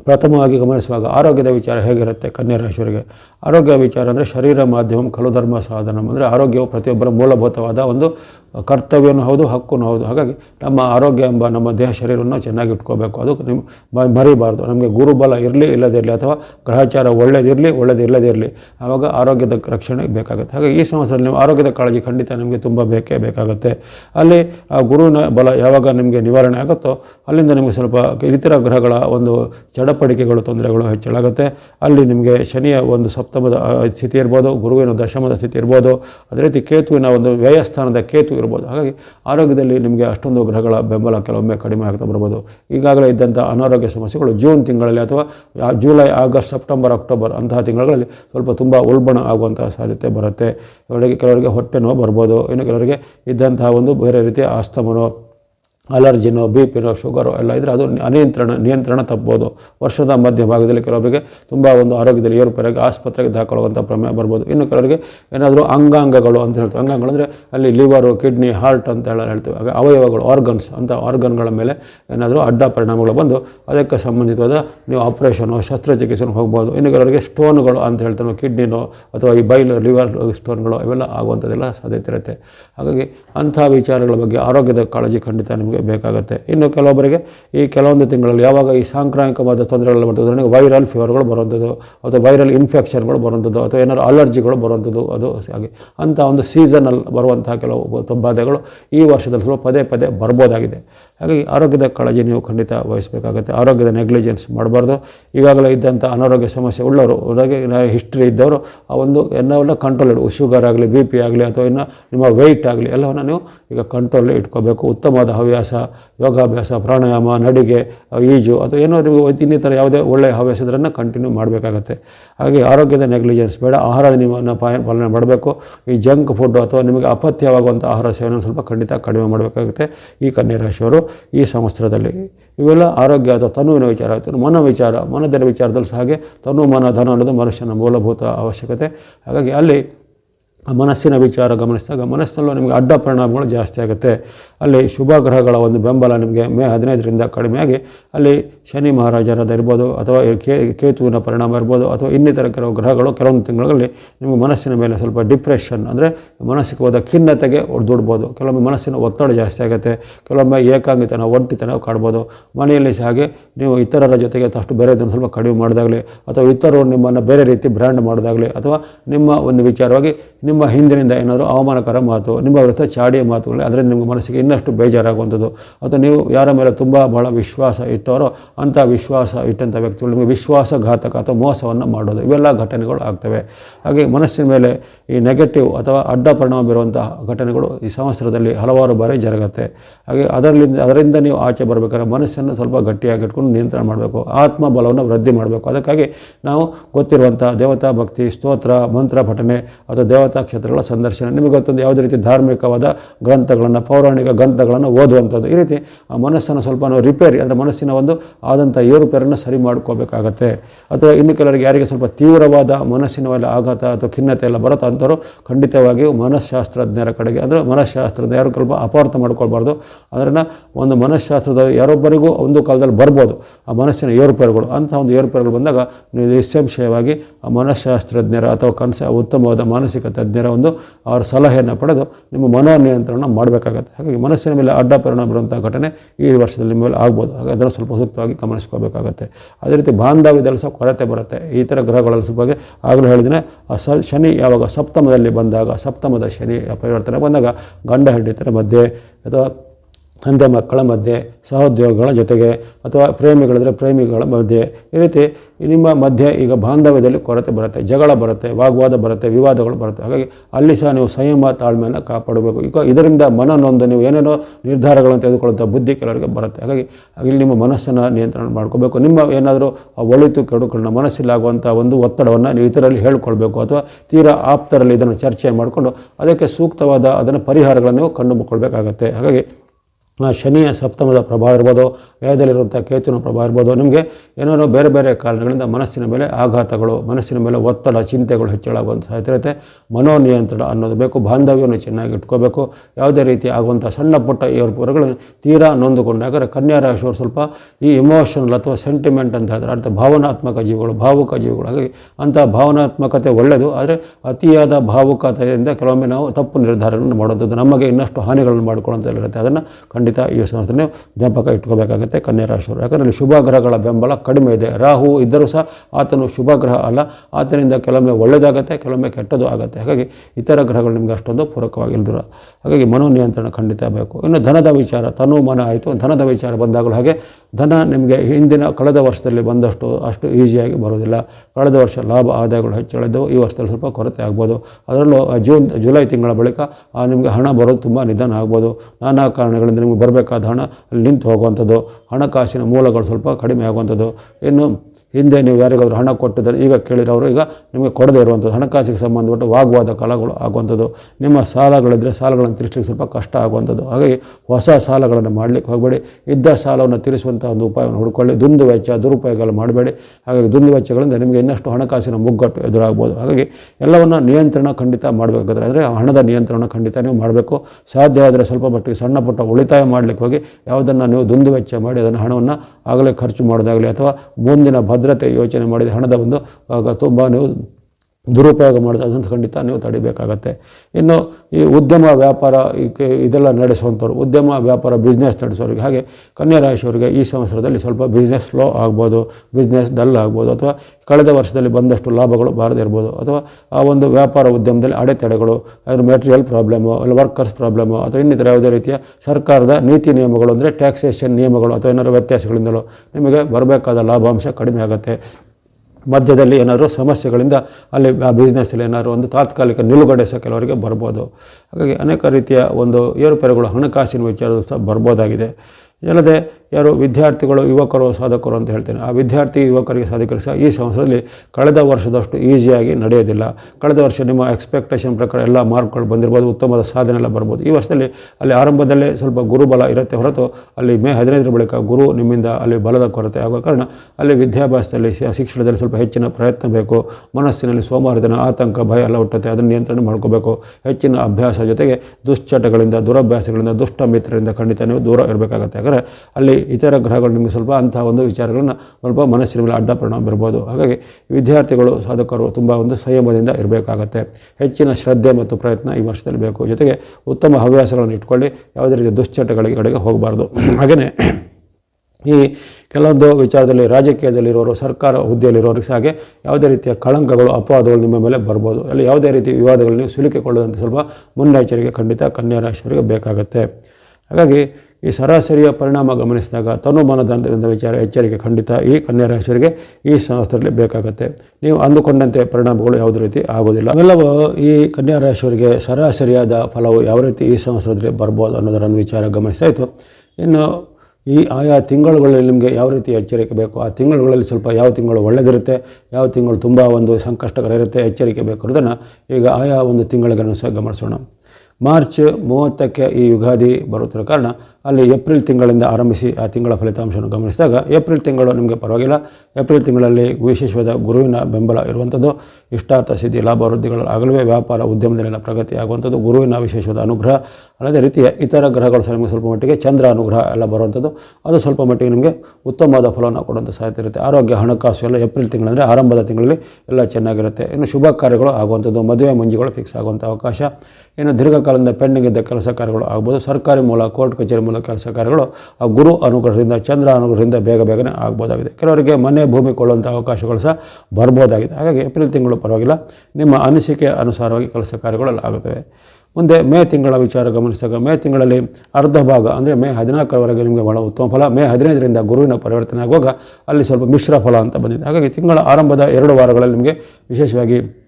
ಪ್ರಥಮವಾಗಿ ಗಮನಿಸುವಾಗ ಆರೋಗ್ಯದ ವಿಚಾರ ಹೇಗಿರುತ್ತೆ ಕನ್ಯಾ ರಾಶಿಯವರಿಗೆ ಆರೋಗ್ಯ ವಿಚಾರ ಅಂದರೆ ಶರೀರ ಮಾಧ್ಯಮ ಖಲು ಧರ್ಮ ಸಾಧನ ಅಂದರೆ ಆರೋಗ್ಯವು ಪ್ರತಿಯೊಬ್ಬರ ಮೂಲಭೂತವಾದ ಒಂದು ಕರ್ತವ್ಯನೂ ಹೌದು ಹಕ್ಕೂ ಹೌದು. ಹಾಗಾಗಿ ನಮ್ಮ ಆರೋಗ್ಯ ಎಂಬ ನಮ್ಮ ದೇಹ ಶರೀರವನ್ನು ಚೆನ್ನಾಗಿ ಇಟ್ಕೋಬೇಕು. ಅದು ನಿಮ್ಮ ಮರಿಬಾರ್ದು. ನಮಗೆ ಗುರುಬಲ ಇರಲಿ ಇಲ್ಲದಿರಲಿ ಅಥವಾ ಗ್ರಹಚಾರ ಒಳ್ಳೆಯದಿರಲಿ ಒಳ್ಳೆಯದಿಲ್ಲದಿರಲಿ ಆವಾಗ ಆರೋಗ್ಯದ ರಕ್ಷಣೆ ಬೇಕಾಗುತ್ತೆ. ಹಾಗಾಗಿ ಈ ಸಮಸ್ಯೆಯಲ್ಲಿ ನೀವು ಆರೋಗ್ಯದ ಕಾಳಜಿ ಖಂಡಿತ ನಿಮಗೆ ತುಂಬ ಬೇಕೇ ಬೇಕಾಗುತ್ತೆ. ಅಲ್ಲಿ ಆ ಗುರುವಿನ ಬಲ ಯಾವಾಗ ನಿಮಗೆ ನಿವಾರಣೆ ಆಗುತ್ತೋ ಅಲ್ಲಿಂದ ನಿಮಗೆ ಸ್ವಲ್ಪ ಇತರ ಗ್ರಹಗಳ ಒಂದು ಚಡಪಡಿಕೆಗಳು, ತೊಂದರೆಗಳು ಹೆಚ್ಚಳಾಗುತ್ತೆ. ಅಲ್ಲಿ ನಿಮಗೆ ಶನಿಯ ಒಂದು ಸಪ್ತಮದ ಸ್ಥಿತಿ ಇರ್ಬೋದು, ಗುರುವಿನ ದಶಮದ ಸ್ಥಿತಿ ಇರ್ಬೋದು, ಅದೇ ರೀತಿ ಕೇತುವಿನ ಒಂದು ವ್ಯಯಸ್ಥಾನದ ಕೇತು ಇರ್ಬೋದು. ಹಾಗಾಗಿ ಆರೋಗ್ಯದಲ್ಲಿ ನಿಮಗೆ ಅಷ್ಟೊಂದು ಗ್ರಹಗಳ ಬೆಂಬಲ ಕೆಲವೊಮ್ಮೆ ಕಡಿಮೆ ಆಗ್ತಾ ಬರ್ಬೋದು. ಈಗಾಗಲೇ ಇದ್ದಂಥ ಅನಾರೋಗ್ಯ ಸಮಸ್ಯೆಗಳು ಜೂನ್ ತಿಂಗಳಲ್ಲಿ ಅಥವಾ ಜುಲೈ, ಆಗಸ್ಟ್, ಸೆಪ್ಟೆಂಬರ್, ಅಕ್ಟೋಬರ್ ಅಂತಹ ತಿಂಗಳಲ್ಲಿ ಸ್ವಲ್ಪ ತುಂಬ ಉಲ್ಬಣ ಆಗುವಂಥ ಸಾಧ್ಯತೆ ಬರುತ್ತೆ. ಇವರಿಗೆ ಕೆಲವರಿಗೆ ಹೊಟ್ಟೆ ನೋವು ಬರ್ಬೋದು. ಇನ್ನು ಕೆಲವರಿಗೆ ಇದ್ದಂತಹ ಒಂದು ಬೇರೆ ರೀತಿಯ ಆಸ್ತಮನೋ ಅಲರ್ಜಿನೋ, ಬಿ ಪಿನೋ ಶುಗರು ಎಲ್ಲ ಇದ್ದರೆ ಅದು ಅನಿಯಂತ್ರಣ, ನಿಯಂತ್ರಣ ತಪ್ಬೋದು ವರ್ಷದ ಮಧ್ಯ ಭಾಗದಲ್ಲಿ ಕೆಲವರಿಗೆ ತುಂಬ ಒಂದು ಆರೋಗ್ಯದಲ್ಲಿ ಏರುಪೇರಾಗಿ ಆಸ್ಪತ್ರೆಗೆ ದಾಖಲಾಗುವಂಥ ಪ್ರಮೇಯ ಬರ್ಬೋದು. ಇನ್ನು ಕೆಲವರಿಗೆ ಏನಾದರೂ ಅಂಗಾಂಗಗಳು ಅಂತ ಹೇಳ್ತೀವಿ. ಅಂಗಾಂಗಗಳು ಅಂದರೆ ಅಲ್ಲಿ ಲಿವರು, ಕಿಡ್ನಿ, ಹಾರ್ಟ್ ಅಂತ ಹೇಳಿ ಹೇಳ್ತೀವಿ. ಹಾಗೆ ಅವಯವಗಳು ಆರ್ಗನ್ಸ್ ಅಂತ ಆರ್ಗನ್ಗಳ ಮೇಲೆ ಏನಾದರೂ ಅಡ್ಡ ಪರಿಣಾಮಗಳು ಬಂದು ಅದಕ್ಕೆ ಸಂಬಂಧಿತವಾದ ನೀವು ಆಪ್ರೇಷನು ಶಸ್ತ್ರಚಿಕಿತ್ಸೆ ಹೋಗ್ಬೋದು. ಇನ್ನು ಕೆಲವರಿಗೆ ಸ್ಟೋನ್ಗಳು ಅಂತ ಹೇಳ್ತಾರೆ ಕಿಡ್ನಿನೋ ಅಥವಾ ಈ ಬೈಲ್ ಲಿವರ್ ಸ್ಟೋನ್ಗಳು ಇವೆಲ್ಲ ಆಗುವಂಥದ್ದೆಲ್ಲ ಸಾಧ್ಯತೆ ಇರುತ್ತೆ. ಹಾಗಾಗಿ ಅಂಥ ವಿಚಾರಗಳ ಬಗ್ಗೆ ಆರೋಗ್ಯದ ಕಾಳಜಿ ಖಂಡಿತ ನಿಮಗೆ ಬೇಕಾಗುತ್ತೆ. ಇನ್ನು ಕೆಲವೊಬ್ಬರಿಗೆ ಈ ಕೆಲವೊಂದು ತಿಂಗಳಲ್ಲಿ ಯಾವಾಗ ಈ ಸಾಂಕ್ರಾಮಿಕವಾದ ತೊಂದರೆಗಳು ಬರ್ತದೆ, ಉದಾಹರಣೆಗೆ ವೈರಲ್ ಫೀವರ್ಗಳು ಬರುವಂಥದ್ದು, ಅಥವಾ ವೈರಲ್ ಇನ್ಫೆಕ್ಷನ್ಗಳು ಬರುವಂಥದ್ದು, ಅಥವಾ ಏನಾದ್ರು ಅಲರ್ಜಿಗಳು ಬರುವಂಥದ್ದು, ಅದು ಹಾಗೆ. ಅಂಥ ಒಂದು ಸೀಸನಲ್ ಬರುವಂತಹ ಕೆಲವು ಬಾಧೆಗಳು ಈ ವರ್ಷದಲ್ಲಿ ಸ್ವಲ್ಪ ಪದೇ ಪದೇ ಬರ್ಬೋದಾಗಿದೆ. ಹಾಗಾಗಿ ಆರೋಗ್ಯದ ಕಾಳಜಿ ನೀವು ಖಂಡಿತ ವಹಿಸಬೇಕಾಗುತ್ತೆ. ಆರೋಗ್ಯದ ನೆಗ್ಲಿಜೆನ್ಸ್ ಮಾಡಬಾರ್ದು. ಈಗಾಗಲೇ ಇದ್ದಂಥ ಅನಾರೋಗ್ಯ ಸಮಸ್ಯೆ ಉಳ್ಳವರು ಉದಾಗಿ ಹಿಸ್ಟ್ರಿ ಇದ್ದವರು, ಆ ಒಂದು ಎಲ್ಲವನ್ನ ಕಂಟ್ರೋಲ್ ಇಡು. ಶುಗರ್ ಆಗಲಿ ಬಿ ಪಿ ಆಗಲಿ, ಅಥವಾ ಇನ್ನು ನಿಮ್ಮ ವೆಯ್ಟ್ ಆಗಲಿ, ಎಲ್ಲವನ್ನು ನೀವು ಈಗ ಕಂಟ್ರೋಲ್ ಇಟ್ಕೋಬೇಕು. ಉತ್ತಮವಾದ ಹವ್ಯಾಸ, ಯೋಗಾಭ್ಯಾಸ, ಪ್ರಾಣಾಯಾಮ, ನಡಿಗೆ, ಈಜು, ಅಥವಾ ಏನೋ ನೀವು ಇನ್ನಿತರ ಯಾವುದೇ ಒಳ್ಳೆಯ ಹವ್ಯಾಸ ಇದನ್ನು ಕಂಟಿನ್ಯೂ ಮಾಡಬೇಕಾಗತ್ತೆ. ಹಾಗೆ ಆರೋಗ್ಯದ ನೆಗ್ಲಿಜೆನ್ಸ್ ಬೇಡ. ಆಹಾರ ನಿಮ್ಮನ್ನು ಪಾಲನೆ ಮಾಡಬೇಕು. ಈ ಜಂಕ್ ಫುಡ್ ಅಥವಾ ನಿಮಗೆ ಅಪಥ್ಯವಾಗುವಂಥ ಆಹಾರ ಸೇವನೆ ಸ್ವಲ್ಪ ಖಂಡಿತ ಕಡಿಮೆ ಮಾಡಬೇಕಾಗುತ್ತೆ. ಈ ಕನ್ಯಾ ಈ ಸಂವತ್ಸರದಲ್ಲಿ. ಇವೆಲ್ಲ ಆರೋಗ್ಯ ಅಥವಾ ತನುವಿನ ವಿಚಾರ ಆಯಿತು ಮನ ವಿಚಾರ ಮನದ ವಿಚಾರದಲ್ಲಿ ಸಹ ಹಾಗೆ ತನು ಮನ ಧನ ಅನ್ನೋದು ಮನುಷ್ಯನ ಮೂಲಭೂತ ಅವಶ್ಯಕತೆ. ಹಾಗಾಗಿ ಅಲ್ಲಿ ಮನಸ್ಸಿನ ವಿಚಾರ ಗಮನಿಸಿದಾಗ ಮನಸ್ಸಿನಲ್ಲೂ ನಿಮಗೆ ಅಡ್ಡ ಪರಿಣಾಮಗಳು ಜಾಸ್ತಿ ಆಗುತ್ತೆ. ಅಲ್ಲಿ ಶುಭ ಗ್ರಹಗಳ ಒಂದು ಬೆಂಬಲ ನಿಮಗೆ ಮೇ ಹದಿನೈದರಿಂದ ಕಡಿಮೆಯಾಗಿ ಅಲ್ಲಿ ಶನಿ ಮಹಾರಾಜರದ ಇರ್ಬೋದು ಅಥವಾ ಕೇ ಕೇತುವಿನ ಪರಿಣಾಮ ಇರ್ಬೋದು ಅಥವಾ ಇನ್ನಿತರ ಕೆಲವು ಗ್ರಹಗಳು ಕೆಲವೊಂದು ತಿಂಗಳಲ್ಲಿ ನಿಮಗೆ ಮನಸ್ಸಿನ ಮೇಲೆ ಸ್ವಲ್ಪ ಡಿಪ್ರೆಷನ್ ಅಂದರೆ ಮನಸ್ಸಿಗೆ ಹೋದ ಖಿನ್ನತೆಗೆ ದುಡ್ಬೋದು ಕೆಲವೊಮ್ಮೆ ಮನಸ್ಸಿನ ಒತ್ತಡ ಜಾಸ್ತಿ ಆಗುತ್ತೆ. ಕೆಲವೊಮ್ಮೆ ಏಕಾಂಗಿತನ ಒಂಟಿತನ ಕಾಡ್ಬೋದು. ಮನೆಯಲ್ಲಿ ಸಹ ಹಾಗೆ ನೀವು ಇತರರ ಜೊತೆಗೆ ಅಷ್ಟು ಬೇರೆದನ್ನು ಸ್ವಲ್ಪ ಕಡಿಮೆ ಮಾಡಿದಾಗಲಿ ಅಥವಾ ಇತರರು ನಿಮ್ಮನ್ನು ಬೇರೆ ರೀತಿ ಬ್ರ್ಯಾಂಡ್ ಮಾಡೋದಾಗಲಿ ಅಥವಾ ನಿಮ್ಮ ಒಂದು ವಿಚಾರವಾಗಿ ಹಿಂದಿನಿಂದ ಏನಾದರೂ ಅವಮಾನಕರ ಮಾತು, ನಿಮ್ಮ ವಿರುದ್ಧ ಚಾಡಿಯ ಮಾತುಗಳು ಅದರಿಂದ ನಿಮ್ಮ ಮನಸ್ಸಿಗೆ ಇನ್ನಷ್ಟು ಬೇಜಾರಾಗುವಂಥದ್ದು. ಅಥವಾ ನೀವು ಯಾರ ಮೇಲೆ ತುಂಬ ಬಹಳ ವಿಶ್ವಾಸ ಇಟ್ಟವರೋ ಅಂಥ ವಿಶ್ವಾಸ ಇಟ್ಟಂಥ ವ್ಯಕ್ತಿಗಳು ನಿಮಗೆ ವಿಶ್ವಾಸಘಾತಕ ಅಥವಾ ಮೋಸವನ್ನು ಮಾಡೋದು. ಇವೆಲ್ಲ ಘಟನೆಗಳು ಆಗ್ತವೆ. ಹಾಗೆ ಮನಸ್ಸಿನ ಮೇಲೆ ಈ ನೆಗೆಟಿವ್ ಅಥವಾ ಅಡ್ಡ ಪರಿಣಾಮ ಬೀರುವಂಥ ಘಟನೆಗಳು ಈ ಸಂವತ್ಸರದಲ್ಲಿ ಹಲವಾರು ಬಾರಿ ಜರುಗುತ್ತೆ. ಹಾಗೆ ಅದರಲ್ಲಿಂದ, ಅದರಿಂದ ನೀವು ಆಚೆ ಬರಬೇಕಾದ್ರೆ ಮನಸ್ಸನ್ನು ಸ್ವಲ್ಪ ಗಟ್ಟಿಯಾಗಿಟ್ಕೊಂಡು ನಿಯಂತ್ರಣ ಮಾಡಬೇಕು. ಆತ್ಮ ಬಲವನ್ನು ವೃದ್ಧಿ ಮಾಡಬೇಕು. ಅದಕ್ಕಾಗಿ ನಾವು ಗೊತ್ತಿರುವಂಥ ದೇವತಾ ಭಕ್ತಿ ಸ್ತೋತ್ರ, ಮಂತ್ರ, ಪಠನೆ ಅಥವಾ ದೇವತಾ ಕ್ಷೇತ್ರಗಳ ಸಂದರ್ಶನ. ನಿಮಗೆ ಗೊತ್ತೊಂದು ಯಾವುದೇ ರೀತಿ ಧಾರ್ಮಿಕವಾದ ಗ್ರಂಥಗಳನ್ನು, ಪೌರಾಣಿಕ ಗ್ರಂಥಗಳನ್ನು ಓದುವಂಥದ್ದು, ಈ ರೀತಿ ಆ ಮನಸ್ಸನ್ನು ಸ್ವಲ್ಪ ನಾವು ರಿಪೇರಿ ಅಂದರೆ ಮನಸ್ಸಿನ ಒಂದು ಆದಂಥ ಏರುಪೇರನ್ನು ಸರಿ ಮಾಡ್ಕೋಬೇಕಾಗತ್ತೆ. ಅಥವಾ ಇನ್ನು ಕೆಲವರಿಗೆ ಯಾರಿಗೆ ಸ್ವಲ್ಪ ತೀವ್ರವಾದ ಮನಸ್ಸಿನ ಮೇಲೆ ಆಘಾತ ಅಥವಾ ಖಿನ್ನತೆ ಎಲ್ಲ ಬರುತ್ತೋ ಅಂಥವ್ರು ಖಂಡಿತವಾಗಿಯೂ ಮನಃಶಾಸ್ತ್ರಜ್ಞರ ಕಡೆಗೆ, ಅಂದರೆ ಮನಃಶಾಸ್ತ್ರದ ಯಾರು ಸ್ವಲ್ಪ ಅಪಾರ್ಥ ಮಾಡ್ಕೊಳ್ಬಾರ್ದು. ಅದನ್ನು ಒಂದು ಮನಃಶಾಸ್ತ್ರದ ಯಾರೊಬ್ಬರಿಗೂ ಒಂದು ಕಾಲದಲ್ಲಿ ಬರ್ಬೋದು. ಆ ಮನಸ್ಸಿನ ಏರುಪೇರುಗಳು, ಅಂಥ ಒಂದು ಏರುಪೇರುಗಳು ಬಂದಾಗ ನೀವು ನಿಸ್ಸಂಶಯವಾಗಿ ಆ ಮನಃಶಾಸ್ತ್ರಜ್ಞರ ಅಥವಾ ಕನಸ, ಉತ್ತಮವಾದ ಮಾನಸಿಕ ತಜ್ಞರ ಒಂದು ಅವರ ಸಲಹೆಯನ್ನು ಪಡೆದು ನಿಮ್ಮ ಮನೋನಿಯಂತ್ರಣ ಮಾಡಬೇಕಾಗತ್ತೆ. ಹಾಗಾಗಿ ಮನಸ್ಸಿನ ಮೇಲೆ ಅಡ್ಡ ಪರಿಣಾಮ ಬರುವಂಥ ಘಟನೆ ಈ ವರ್ಷದಲ್ಲಿ ನಿಮ್ಮ ಮೇಲೆ ಆಗ್ಬೋದು. ಹಾಗೆ ಅದನ್ನು ಸ್ವಲ್ಪ ಸೂಕ್ತವಾಗಿ ಗಮನಿಸ್ಕೋಬೇಕಾಗತ್ತೆ. ಅದೇ ರೀತಿ ಬಾಂಧವ್ಯದಲ್ಲಿ ಸಹ ಕೊರತೆ ಬರುತ್ತೆ. ಈ ಥರ ಗ್ರಹಗಳಲ್ಲಿ ಸ್ವಲ್ಪ ಆಗಲೂ ಹೇಳಿದರೆ ಆ ಸ ಶನಿ ಯಾವಾಗ ಸಪ್ತಮದಲ್ಲಿ ಬಂದಾಗ, ಸಪ್ತಮದ ಶನಿ ಪರಿವರ್ತನೆ ಬಂದಾಗ ಗಂಡ ಹೆಂಡತಿಯರ ಮಧ್ಯೆ ಅಥವಾ ತಂದೆ ಮಕ್ಕಳ ಮಧ್ಯೆ, ಸಹೋದ್ಯೋಗಿಗಳ ಜೊತೆಗೆ ಅಥವಾ ಪ್ರೇಮಿಗಳಿದ್ರೆ ಪ್ರೇಮಿಗಳ ಮಧ್ಯೆ. ಈ ರೀತಿ ನಿಮ್ಮ ಮಧ್ಯೆ ಈಗ ಬಾಂಧವ್ಯದಲ್ಲಿ ಕೊರತೆ ಬರುತ್ತೆ, ಜಗಳ ಬರುತ್ತೆ, ವಾಗ್ವಾದ ಬರುತ್ತೆ, ವಿವಾದಗಳು ಬರುತ್ತೆ. ಹಾಗಾಗಿ ಅಲ್ಲಿ ಸಹ ನೀವು ಸಂಯಮ, ತಾಳ್ಮೆಯನ್ನು ಕಾಪಾಡಬೇಕು. ಈಗ ಇದರಿಂದ ಮನನೊಂದು, ನೀವು ಏನೇನೋ ನಿರ್ಧಾರಗಳನ್ನು ತೆಗೆದುಕೊಳ್ಳುವಂಥ ಬುದ್ಧಿ ಕೆಲವರಿಗೆ ಬರುತ್ತೆ. ಹಾಗಾಗಿ ಇಲ್ಲಿ ನಿಮ್ಮ ಮನಸ್ಸನ್ನು ನಿಯಂತ್ರಣ ಮಾಡ್ಕೋಬೇಕು. ನಿಮ್ಮ ಏನಾದರೂ ಒಳಿತು ಕೆಡುಗಳನ್ನ ಮನಸ್ಸಿಲ್ಲಾಗುವಂಥ ಒಂದು ಒತ್ತಡವನ್ನು ನೀವು ಇತರಲ್ಲಿ ಹೇಳ್ಕೊಳ್ಬೇಕು ಅಥವಾ ತೀರಾ ಆಪ್ತರಲ್ಲಿ ಇದನ್ನು ಚರ್ಚೆ ಮಾಡಿಕೊಂಡು ಅದಕ್ಕೆ ಸೂಕ್ತವಾದ ಅದನ್ನು ಪರಿಹಾರಗಳನ್ನು ನೀವು ಕಂಡುಕೊಳ್ಬೇಕಾಗತ್ತೆ. ಹಾಗಾಗಿ ಶನಿಯ ಸಪ್ತಮದ ಪ್ರಭಾವ ಇರ್ಬೋದು ವ್ಯಯದಲ್ಲಿರುವಂಥ ಕೇತುವಿನ ಪ್ರಭಾವ ಇರ್ಬೋದು, ನಿಮಗೆ ಏನೇನೋ ಬೇರೆ ಬೇರೆ ಕಾರಣಗಳಿಂದ ಮನಸ್ಸಿನ ಮೇಲೆ ಆಘಾತಗಳು, ಮನಸ್ಸಿನ ಮೇಲೆ ಒತ್ತಡ, ಚಿಂತೆಗಳು ಹೆಚ್ಚಳಾಗುವಂಥ ಸಾಧ್ಯತೆ ಇರುತ್ತೆ. ಮನೋನಿಯಂತ್ರಣ ಅನ್ನೋದು ಬೇಕು, ಬಾಂಧವ್ಯವನ್ನು ಚೆನ್ನಾಗಿ ಇಟ್ಕೋಬೇಕು. ಯಾವುದೇ ರೀತಿ ಆಗುವಂಥ ಸಣ್ಣ ಪುಟ್ಟ ಏರ್ಪುರಗಳು ತೀರಾ ನೊಂದುಕೊಂಡಾಗ ಕನ್ಯಾ ರಾಶಿಯವರು ಸ್ವಲ್ಪ ಈ ಇಮೋಷನಲ್ ಅಥವಾ ಸೆಂಟಿಮೆಂಟ್ ಅಂತ ಹೇಳ್ತಾರೆ ಅರ್ಥ, ಭಾವನಾತ್ಮಕ ಜೀವಿಗಳು, ಭಾವುಕ ಜೀವಿಗಳಾಗಿ ಅಂಥ ಭಾವನಾತ್ಮಕತೆ ಒಳ್ಳೆಯದು. ಆದರೆ ಅತಿಯಾದ ಭಾವುಕತೆಯಿಂದ ಕೆಲವೊಮ್ಮೆ ನಾವು ತಪ್ಪು ನಿರ್ಧಾರವನ್ನು ಮಾಡುವಂಥದ್ದು ನಮಗೆ ಇನ್ನಷ್ಟು ಹಾನಿಗಳನ್ನು ಮಾಡಿಕೊಳ್ಳುವಂಥ ಇರುತ್ತೆ. ಅದನ್ನು ಖಂಡಿತ ಈ ಸಂಸ್ಥೆಯನ್ನು ಜ್ಞಾಪಕ ಇಟ್ಕೋಬೇಕಾಗುತ್ತೆ. ಕನ್ಯಾ ರಾಶಿಯವರು. ಯಾಕಂದರೆ ಶುಭ ಗ್ರಹಗಳ ಬೆಂಬಲ ಕಡಿಮೆ ಇದೆ. ರಾಹು ಇದ್ದರೂ ಸಹ ಆತನು ಶುಭ ಗ್ರಹ ಅಲ್ಲ. ಆತನಿಂದ ಕೆಲವೊಮ್ಮೆ ಒಳ್ಳೆಯದಾಗುತ್ತೆ ಕೆಲವೊಮ್ಮೆ ಕೆಟ್ಟದ್ದು ಆಗುತ್ತೆ. ಹಾಗಾಗಿ ಇತರ ಗ್ರಹಗಳು ನಿಮಗೆ ಅಷ್ಟೊಂದು ಪೂರಕವಾಗಿಲ್ದಿರ ಹಾಗಾಗಿ ಮನೋ ನಿಯಂತ್ರಣ ಖಂಡಿತ ಬೇಕು. ಇನ್ನು ಧನದ ವಿಚಾರ, ತನು ಮನ ಆಯಿತು, ಧನದ ವಿಚಾರ ಬಂದಾಗಲೂ ಹಾಗೆ ಧನ ನಿಮಗೆ ಹಿಂದಿನ ಕಳೆದ ವರ್ಷದಲ್ಲಿ ಬಂದಷ್ಟು ಅಷ್ಟು ಈಸಿಯಾಗಿ ಬರೋದಿಲ್ಲ ಕಳೆದ ವರ್ಷ ಲಾಭ ಆದಾಯಗಳು ಹೆಚ್ಚಳಿದ್ದವು ಈ ವರ್ಷದಲ್ಲಿ ಸ್ವಲ್ಪ ಕೊರತೆ ಆಗ್ಬೋದು. ಅದರಲ್ಲೂ ಜೂನ್ ಜುಲೈ ತಿಂಗಳ ಬಳಿಕ ನಿಮಗೆ ಹಣ ಬರೋದು ತುಂಬ ನಿಧಾನ ಆಗ್ಬೋದು. ನಾನಾ ಕಾರಣಗಳಿಂದ ನಿಮಗೆ ಬರಬೇಕಾದ ಹಣ ನಿಂತು ಹೋಗುವಂಥದ್ದು ಹಣಕಾಸಿನ ಮೂಲಗಳು ಸ್ವಲ್ಪ ಕಡಿಮೆ ಆಗುವಂಥದ್ದು. ಇನ್ನು ಹಿಂದೆ ನೀವು ಯಾರಿಗಾದರೂ ಹಣ ಕೊಟ್ಟಿದ್ದರೆ ಈಗ ಕೇಳಿರೋರು ಈಗ ನಿಮಗೆ ಕೊಡದೇ ಇರುವಂಥದ್ದು, ಹಣಕಾಸಿಗೆ ಸಂಬಂಧಪಟ್ಟು ವಾಗ್ವಾದ ಕಲಗಳು ಆಗುವಂಥದ್ದು, ನಿಮ್ಮ ಸಾಲಗಳಿದ್ದರೆ ಸಾಲಗಳನ್ನು ತೀರಿಸಲಿಕ್ಕೆ ಸ್ವಲ್ಪ ಕಷ್ಟ ಆಗುವಂಥದ್ದು. ಹಾಗಾಗಿ ಹೊಸ ಸಾಲಗಳನ್ನು ಮಾಡಲಿಕ್ಕೆ ಹೋಗಬೇಡಿ. ಇದ್ದ ಸಾಲವನ್ನು ತೀರಿಸುವಂಥ ಒಂದು ಉಪಾಯವನ್ನು ಹುಡ್ಕೊಳ್ಳಿ. ದುಂದು ವೆಚ್ಚ, ದುರುಪಯೋಗಗಳು ಮಾಡಬೇಡಿ. ಹಾಗಾಗಿ ದುಂದು ವೆಚ್ಚಗಳಿಂದ ನಿಮಗೆ ಇನ್ನಷ್ಟು ಹಣಕಾಸಿನ ಮುಗ್ಗಟ್ಟು ಎದುರಾಗ್ಬೋದು. ಹಾಗಾಗಿ ಎಲ್ಲವನ್ನು ನಿಯಂತ್ರಣ ಖಂಡಿತ ಮಾಡಬೇಕಾದ್ರೆ, ಅಂದರೆ ಹಣದ ನಿಯಂತ್ರಣ ಖಂಡಿತ ನೀವು ಮಾಡಬೇಕು. ಸಾಧ್ಯವಾದರೆ ಸ್ವಲ್ಪ ಮಟ್ಟಿಗೆ ಸಣ್ಣ ಪುಟ್ಟ ಉಳಿತಾಯ ಮಾಡಲಿಕ್ಕೆ ಹೋಗಿ, ಯಾವುದನ್ನು ನೀವು ದುಂದು ವೆಚ್ಚ ಮಾಡಿ ಅದನ್ನು ಹಣವನ್ನು ಆಗಲೇ ಖರ್ಚು ಮಾಡೋದಾಗಲಿ ಅಥವಾ ಮುಂದಿನ ಭದ್ರತೆ ಯೋಚನೆ ಮಾಡಿದ ಹಣದ ಒಂದು ತುಂಬಾ ದುರುಪಯೋಗ ಮಾಡಿದೆ ಅದನ್ನು ಖಂಡಿತ ನೀವು ತಡಿಬೇಕಾಗತ್ತೆ. ಇನ್ನು ಈ ಉದ್ಯಮ ವ್ಯಾಪಾರ ಇದೆಲ್ಲ ನಡೆಸುವಂಥವ್ರು, ಉದ್ಯಮ ವ್ಯಾಪಾರ ಬಿಸ್ನೆಸ್ ನಡೆಸೋರಿಗೆ, ಹಾಗೆ ಕನ್ಯಾ ರಾಶಿಯವರಿಗೆ ಈ ಸಂವತ್ಸರದಲ್ಲಿ ಸ್ವಲ್ಪ ಬಿಸ್ನೆಸ್ ಸ್ಲೋ ಆಗ್ಬೋದು ಬಿಸ್ನೆಸ್ ಡಲ್ ಆಗ್ಬೋದು, ಅಥವಾ ಕಳೆದ ವರ್ಷದಲ್ಲಿ ಬಂದಷ್ಟು ಲಾಭಗಳು ಬಾರದಿರ್ಬೋದು ಅಥವಾ ಆ ಒಂದು ವ್ಯಾಪಾರ ಉದ್ಯಮದಲ್ಲಿ ಅಡೆತಡೆಗಳು ಅದರ ಮೆಟೀರಿಯಲ್ ಪ್ರಾಬ್ಲಮು ಇಲ್ಲ ವರ್ಕರ್ಸ್ ಪ್ರಾಬ್ಲಮು ಅಥವಾ ಇನ್ನಿತರ ಯಾವುದೇ ರೀತಿಯ ಸರ್ಕಾರದ ನೀತಿ ನಿಯಮಗಳು ಅಂದರೆ ಟ್ಯಾಕ್ಸೇಷನ್ ನಿಯಮಗಳು ಅಥವಾ ಏನಾದರೂ ವ್ಯತ್ಯಾಸಗಳಿಂದಲೂ ನಿಮಗೆ ಬರಬೇಕಾದ ಲಾಭಾಂಶ ಕಡಿಮೆ ಆಗುತ್ತೆ. ಮಧ್ಯದಲ್ಲಿ ಏನಾದರೂ ಸಮಸ್ಯೆಗಳಿಂದ ಅಲ್ಲಿ ಬಿಸ್ನೆಸ್ಸಲ್ಲಿ ಏನಾದರೂ ಒಂದು ತಾತ್ಕಾಲಿಕ ನಿಲುಗಡೆ ಸಹ ಕೆಲವರಿಗೆ ಬರ್ಬೋದು. ಹಾಗಾಗಿ ಅನೇಕ ರೀತಿಯ ಒಂದು ಏರುಪೇರುಗಳು ಹಣಕಾಸಿನ ವಿಚಾರ ಸಹ ಬರ್ಬೋದಾಗಿದೆ. ಇದಲ್ಲದೆ ಯಾರು ವಿದ್ಯಾರ್ಥಿಗಳು, ಯುವಕರು, ಸಾಧಕರು ಅಂತ ಹೇಳ್ತೇನೆ. ಆ ವಿದ್ಯಾರ್ಥಿ, ಯುವಕರಿಗೆ, ಸಾಧಕರಿಗೆ ಸಹ ಈ ಸಂವತ್ಸರದಲ್ಲಿ ಕಳೆದ ವರ್ಷದಷ್ಟು ಈಸಿಯಾಗಿ ನಡೆಯೋದಿಲ್ಲ. ಕಳೆದ ವರ್ಷ ನಿಮ್ಮ ಎಕ್ಸ್ಪೆಕ್ಟೇಷನ್ ಪ್ರಕಾರ ಎಲ್ಲ ಮಾರ್ಕ್ಗಳು ಬಂದಿರ್ಬೋದು ಉತ್ತಮದ ಸಾಧನೆ ಎಲ್ಲ ಬರ್ಬೋದು. ಈ ವರ್ಷದಲ್ಲಿ ಅಲ್ಲಿ ಆರಂಭದಲ್ಲೇ ಸ್ವಲ್ಪ ಗುರುಬಲ ಇರುತ್ತೆ ಹೊರತು ಅಲ್ಲಿ ಮೇ ಹದಿನೈದರ ಬಳಿಕ ಗುರು ನಿಮ್ಮಿಂದ ಅಲ್ಲಿ ಬಲದ ಕೊರತೆ ಆಗೋ ಕಾರಣ ಅಲ್ಲಿ ವಿದ್ಯಾಭ್ಯಾಸದಲ್ಲಿ ಶಿಕ್ಷಣದಲ್ಲಿ ಸ್ವಲ್ಪ ಹೆಚ್ಚಿನ ಪ್ರಯತ್ನ ಬೇಕು. ಮನಸ್ಸಿನಲ್ಲಿ ಸೋಮಾರಿತನ ಆತಂಕ, ಭಯ ಎಲ್ಲ ಹುಟ್ಟುತ್ತೆ. ಅದನ್ನು ನಿಯಂತ್ರಣ ಮಾಡ್ಕೋಬೇಕು. ಹೆಚ್ಚಿನ ಅಭ್ಯಾಸ ಜೊತೆಗೆ ದುಶ್ಚಟಗಳಿಂದ, ದುರಭ್ಯಾಸಗಳಿಂದ, ದುಷ್ಟ ಮಿತ್ರರಿಂದ ಖಂಡಿತ ನೀವು ದೂರ ಇರಬೇಕಾಗತ್ತೆ. ಯಾಕಂದರೆ ಅಲ್ಲಿ ಇತರ ಗ್ರಹಗಳು ನಿಮಗೆ ಸ್ವಲ್ಪ ಅಂತಹ ಒಂದು ವಿಚಾರಗಳನ್ನು ಸ್ವಲ್ಪ ಮನಸ್ಸಿನ ಮೇಲೆ ಅಡ್ಡ ಪರಿಣಾಮ ಬೀರ್ಬೋದು. ಹಾಗಾಗಿ ವಿದ್ಯಾರ್ಥಿಗಳು, ಸಾಧಕರು ತುಂಬ ಒಂದು ಸಂಯಮದಿಂದ ಇರಬೇಕಾಗತ್ತೆ. ಹೆಚ್ಚಿನ ಶ್ರದ್ಧೆ ಮತ್ತು ಪ್ರಯತ್ನ ಈ ವರ್ಷದಲ್ಲಿ ಬೇಕು. ಜೊತೆಗೆ ಉತ್ತಮ ಹವ್ಯಾಸಗಳನ್ನು ಇಟ್ಕೊಳ್ಳಿ. ಯಾವುದೇ ರೀತಿಯ ದುಶ್ಚಟಗಳಿಗೆ ಕಡೆಗೆ ಹೋಗಬಾರ್ದು. ಹಾಗೆಯೇ ಈ ಕೆಲವೊಂದು ವಿಚಾರದಲ್ಲಿ ರಾಜಕೀಯದಲ್ಲಿರೋರು ಸರ್ಕಾರ ಹುದ್ದೆಯಲ್ಲಿರೋರಿಗೆ ಹಾಗೆ ಯಾವುದೇ ರೀತಿಯ ಕಳಂಕಗಳು, ಅಪವಾದಗಳು ನಿಮ್ಮ ಮೇಲೆ ಬರ್ಬೋದು. ಅಲ್ಲಿ ಯಾವುದೇ ರೀತಿ ವಿವಾದಗಳು ನೀವು ಸಿಲುಕಿಕೊಳ್ಳದಂತೆ ಸ್ವಲ್ಪ ಮುನ್ನೆಚ್ಚರಿಕೆ ಖಂಡಿತ ಕನ್ಯಾ ರಾಶಿಯವರಿಗೆ ಬೇಕಾಗುತ್ತೆ. ಹಾಗಾಗಿ ಈ ಸರಾಸರಿಯ ಪರಿಣಾಮ ಗಮನಿಸಿದಾಗ ತನು ಮನದಂಡದಿಂದ ವಿಚಾರ ಎಚ್ಚರಿಕೆ ಖಂಡಿತ ಈ ಕನ್ಯಾ ರಾಶಿಯವರಿಗೆ ಈ ಸಂವತ್ಸರದಲ್ಲಿ ಬೇಕಾಗುತ್ತೆ. ನೀವು ಅಂದುಕೊಂಡಂತೆ ಪರಿಣಾಮಗಳು ಯಾವುದೇ ರೀತಿ ಆಗೋದಿಲ್ಲ. ಅವೆಲ್ಲವೂ ಈ ಕನ್ಯಾ ರಾಶಿಯವರಿಗೆ ಸರಾಸರಿಯಾದ ಫಲವು ಯಾವ ರೀತಿ ಈ ಸಂವತ್ಸರದಲ್ಲಿ ಬರ್ಬೋದು ಅನ್ನೋದರ ಒಂದು ವಿಚಾರ ಗಮನಿಸ್ತಾಯಿತು ಇನ್ನು ಈ ಆಯಾ ತಿಂಗಳುಗಳಲ್ಲಿ ನಿಮಗೆ ಯಾವ ರೀತಿ ಎಚ್ಚರಿಕೆ ಬೇಕು? ಆ ತಿಂಗಳುಗಳಲ್ಲಿ ಸ್ವಲ್ಪ ಯಾವ ತಿಂಗಳು ಒಳ್ಳೆದಿರುತ್ತೆ? ಯಾವ ತಿಂಗಳು ತುಂಬ ಒಂದು ಸಂಕಷ್ಟಕರ ಇರುತ್ತೆ? ಎಚ್ಚರಿಕೆ ಬೇಕು ಅನ್ನೋದನ್ನು ಈಗ ಆಯಾ ಒಂದು ತಿಂಗಳಿಗೆ ಸಹ ಗಮನಿಸೋಣ. ಮಾರ್ಚ್ ಮೂವತ್ತಕ್ಕೆ ಈ ಯುಗಾದಿ ಬರುತ್ತಿರೋ ಕಾರಣ ಅಲ್ಲಿ ಏಪ್ರಿಲ್ ತಿಂಗಳಿಂದ ಆರಂಭಿಸಿ, ಆ ತಿಂಗಳ ಫಲಿತಾಂಶವನ್ನು ಗಮನಿಸಿದಾಗ ಏಪ್ರಿಲ್ ತಿಂಗಳು ನಿಮಗೆ ಪರವಾಗಿಲ್ಲ. ಏಪ್ರಿಲ್ ತಿಂಗಳಲ್ಲಿ ವಿಶೇಷವಾದ ಗುರುವಿನ ಬೆಂಬಲ ಇರುವಂಥದ್ದು, ಇಷ್ಟಾರ್ಥ ಸಿದ್ಧಿ ಲಾಭ ವೃದ್ಧಿಗಳು ಆಗಲೇ ವ್ಯಾಪಾರ ಉದ್ಯಮದಲ್ಲಿನ ಪ್ರಗತಿ ಆಗುವಂಥದ್ದು, ಗುರುವಿನ ವಿಶೇಷವಾದ ಅನುಗ್ರಹ, ಅಲ್ಲದೆ ರೀತಿಯ ಇತರ ಗ್ರಹಗಳು ಸಹ ನಿಮಗೆ ಸ್ವಲ್ಪ ಮಟ್ಟಿಗೆ ಚಂದ್ರ ಅನುಗ್ರಹ ಎಲ್ಲ ಬರುವಂಥದ್ದು. ಅದು ಸ್ವಲ್ಪ ಮಟ್ಟಿಗೆ ನಿಮಗೆ ಉತ್ತಮವಾದ ಫಲವನ್ನು ಕೊಡುವಂಥ ಸಾಧ್ಯತೆ ಇರುತ್ತೆ. ಆರೋಗ್ಯ, ಹಣಕಾಸು ಎಲ್ಲ ಏಪ್ರಿಲ್ ತಿಂಗಳಂದರೆ ಆರಂಭದ ತಿಂಗಳಲ್ಲಿ ಎಲ್ಲ ಚೆನ್ನಾಗಿರುತ್ತೆ. ಇನ್ನು ಶುಭ ಕಾರ್ಯಗಳು ಆಗುವಂಥದ್ದು, ಮದುವೆ ಮಂಜುಗಳು ಫಿಕ್ಸ್ ಆಗುವಂಥ ಅವಕಾಶ. ಇನ್ನು ದೀರ್ಘಕಾಲದಿಂದ ಪೆಂಡಿಂಗ್ ಇದ್ದ ಕೆಲಸ ಕಾರ್ಯಗಳು ಆಗ್ಬೋದು. ಸರ್ಕಾರಿ ಮೂಲ ಕೋರ್ಟ್ ಕಚೇರಿ ಮೂಲ ಕೆಲಸ ಕಾರ್ಯಗಳು ಆ ಗುರು ಅನುಗ್ರಹದಿಂದ, ಚಂದ್ರ ಅನುಗ್ರಹದಿಂದ ಬೇಗ ಬೇಗನೆ ಆಗ್ಬೋದಾಗಿದೆ. ಕೆಲವರಿಗೆ ಮನೆ ಭೂಮಿ ಕೊಳ್ಳುವಂಥ ಅವಕಾಶಗಳು ಸಹ ಬರ್ಬೋದಾಗಿದೆ. ಹಾಗಾಗಿ ಏಪ್ರಿಲ್ ತಿಂಗಳು ಪರವಾಗಿಲ್ಲ. ನಿಮ್ಮ ಅನಿಸಿಕೆ ಅನುಸಾರವಾಗಿ ಕೆಲಸ ಕಾರ್ಯಗಳು ಆಗುತ್ತವೆ ಮುಂದೆ ಮೇ ತಿಂಗಳ ವಿಚಾರ ಗಮನಿಸಿದಾಗ ಮೇ ತಿಂಗಳಲ್ಲಿ ಅರ್ಧ ಭಾಗ ಅಂದರೆ ಮೇ ಹದಿನಾಲ್ಕರವರೆಗೆ ನಿಮಗೆ ಬಹಳ ಉತ್ತಮ ಫಲ. ಮೇ ಹದಿನೈದರಿಂದ ಗುರುವಿನ ಪರಿವರ್ತನೆ ಆಗುವಾಗ ಅಲ್ಲಿ ಸ್ವಲ್ಪ ಮಿಶ್ರ ಫಲ ಅಂತ ಬಂದಿದೆ. ಹಾಗಾಗಿ ತಿಂಗಳ ಆರಂಭದ ಎರಡು ವಾರಗಳಲ್ಲಿ ನಿಮಗೆ ವಿಶೇಷವಾಗಿ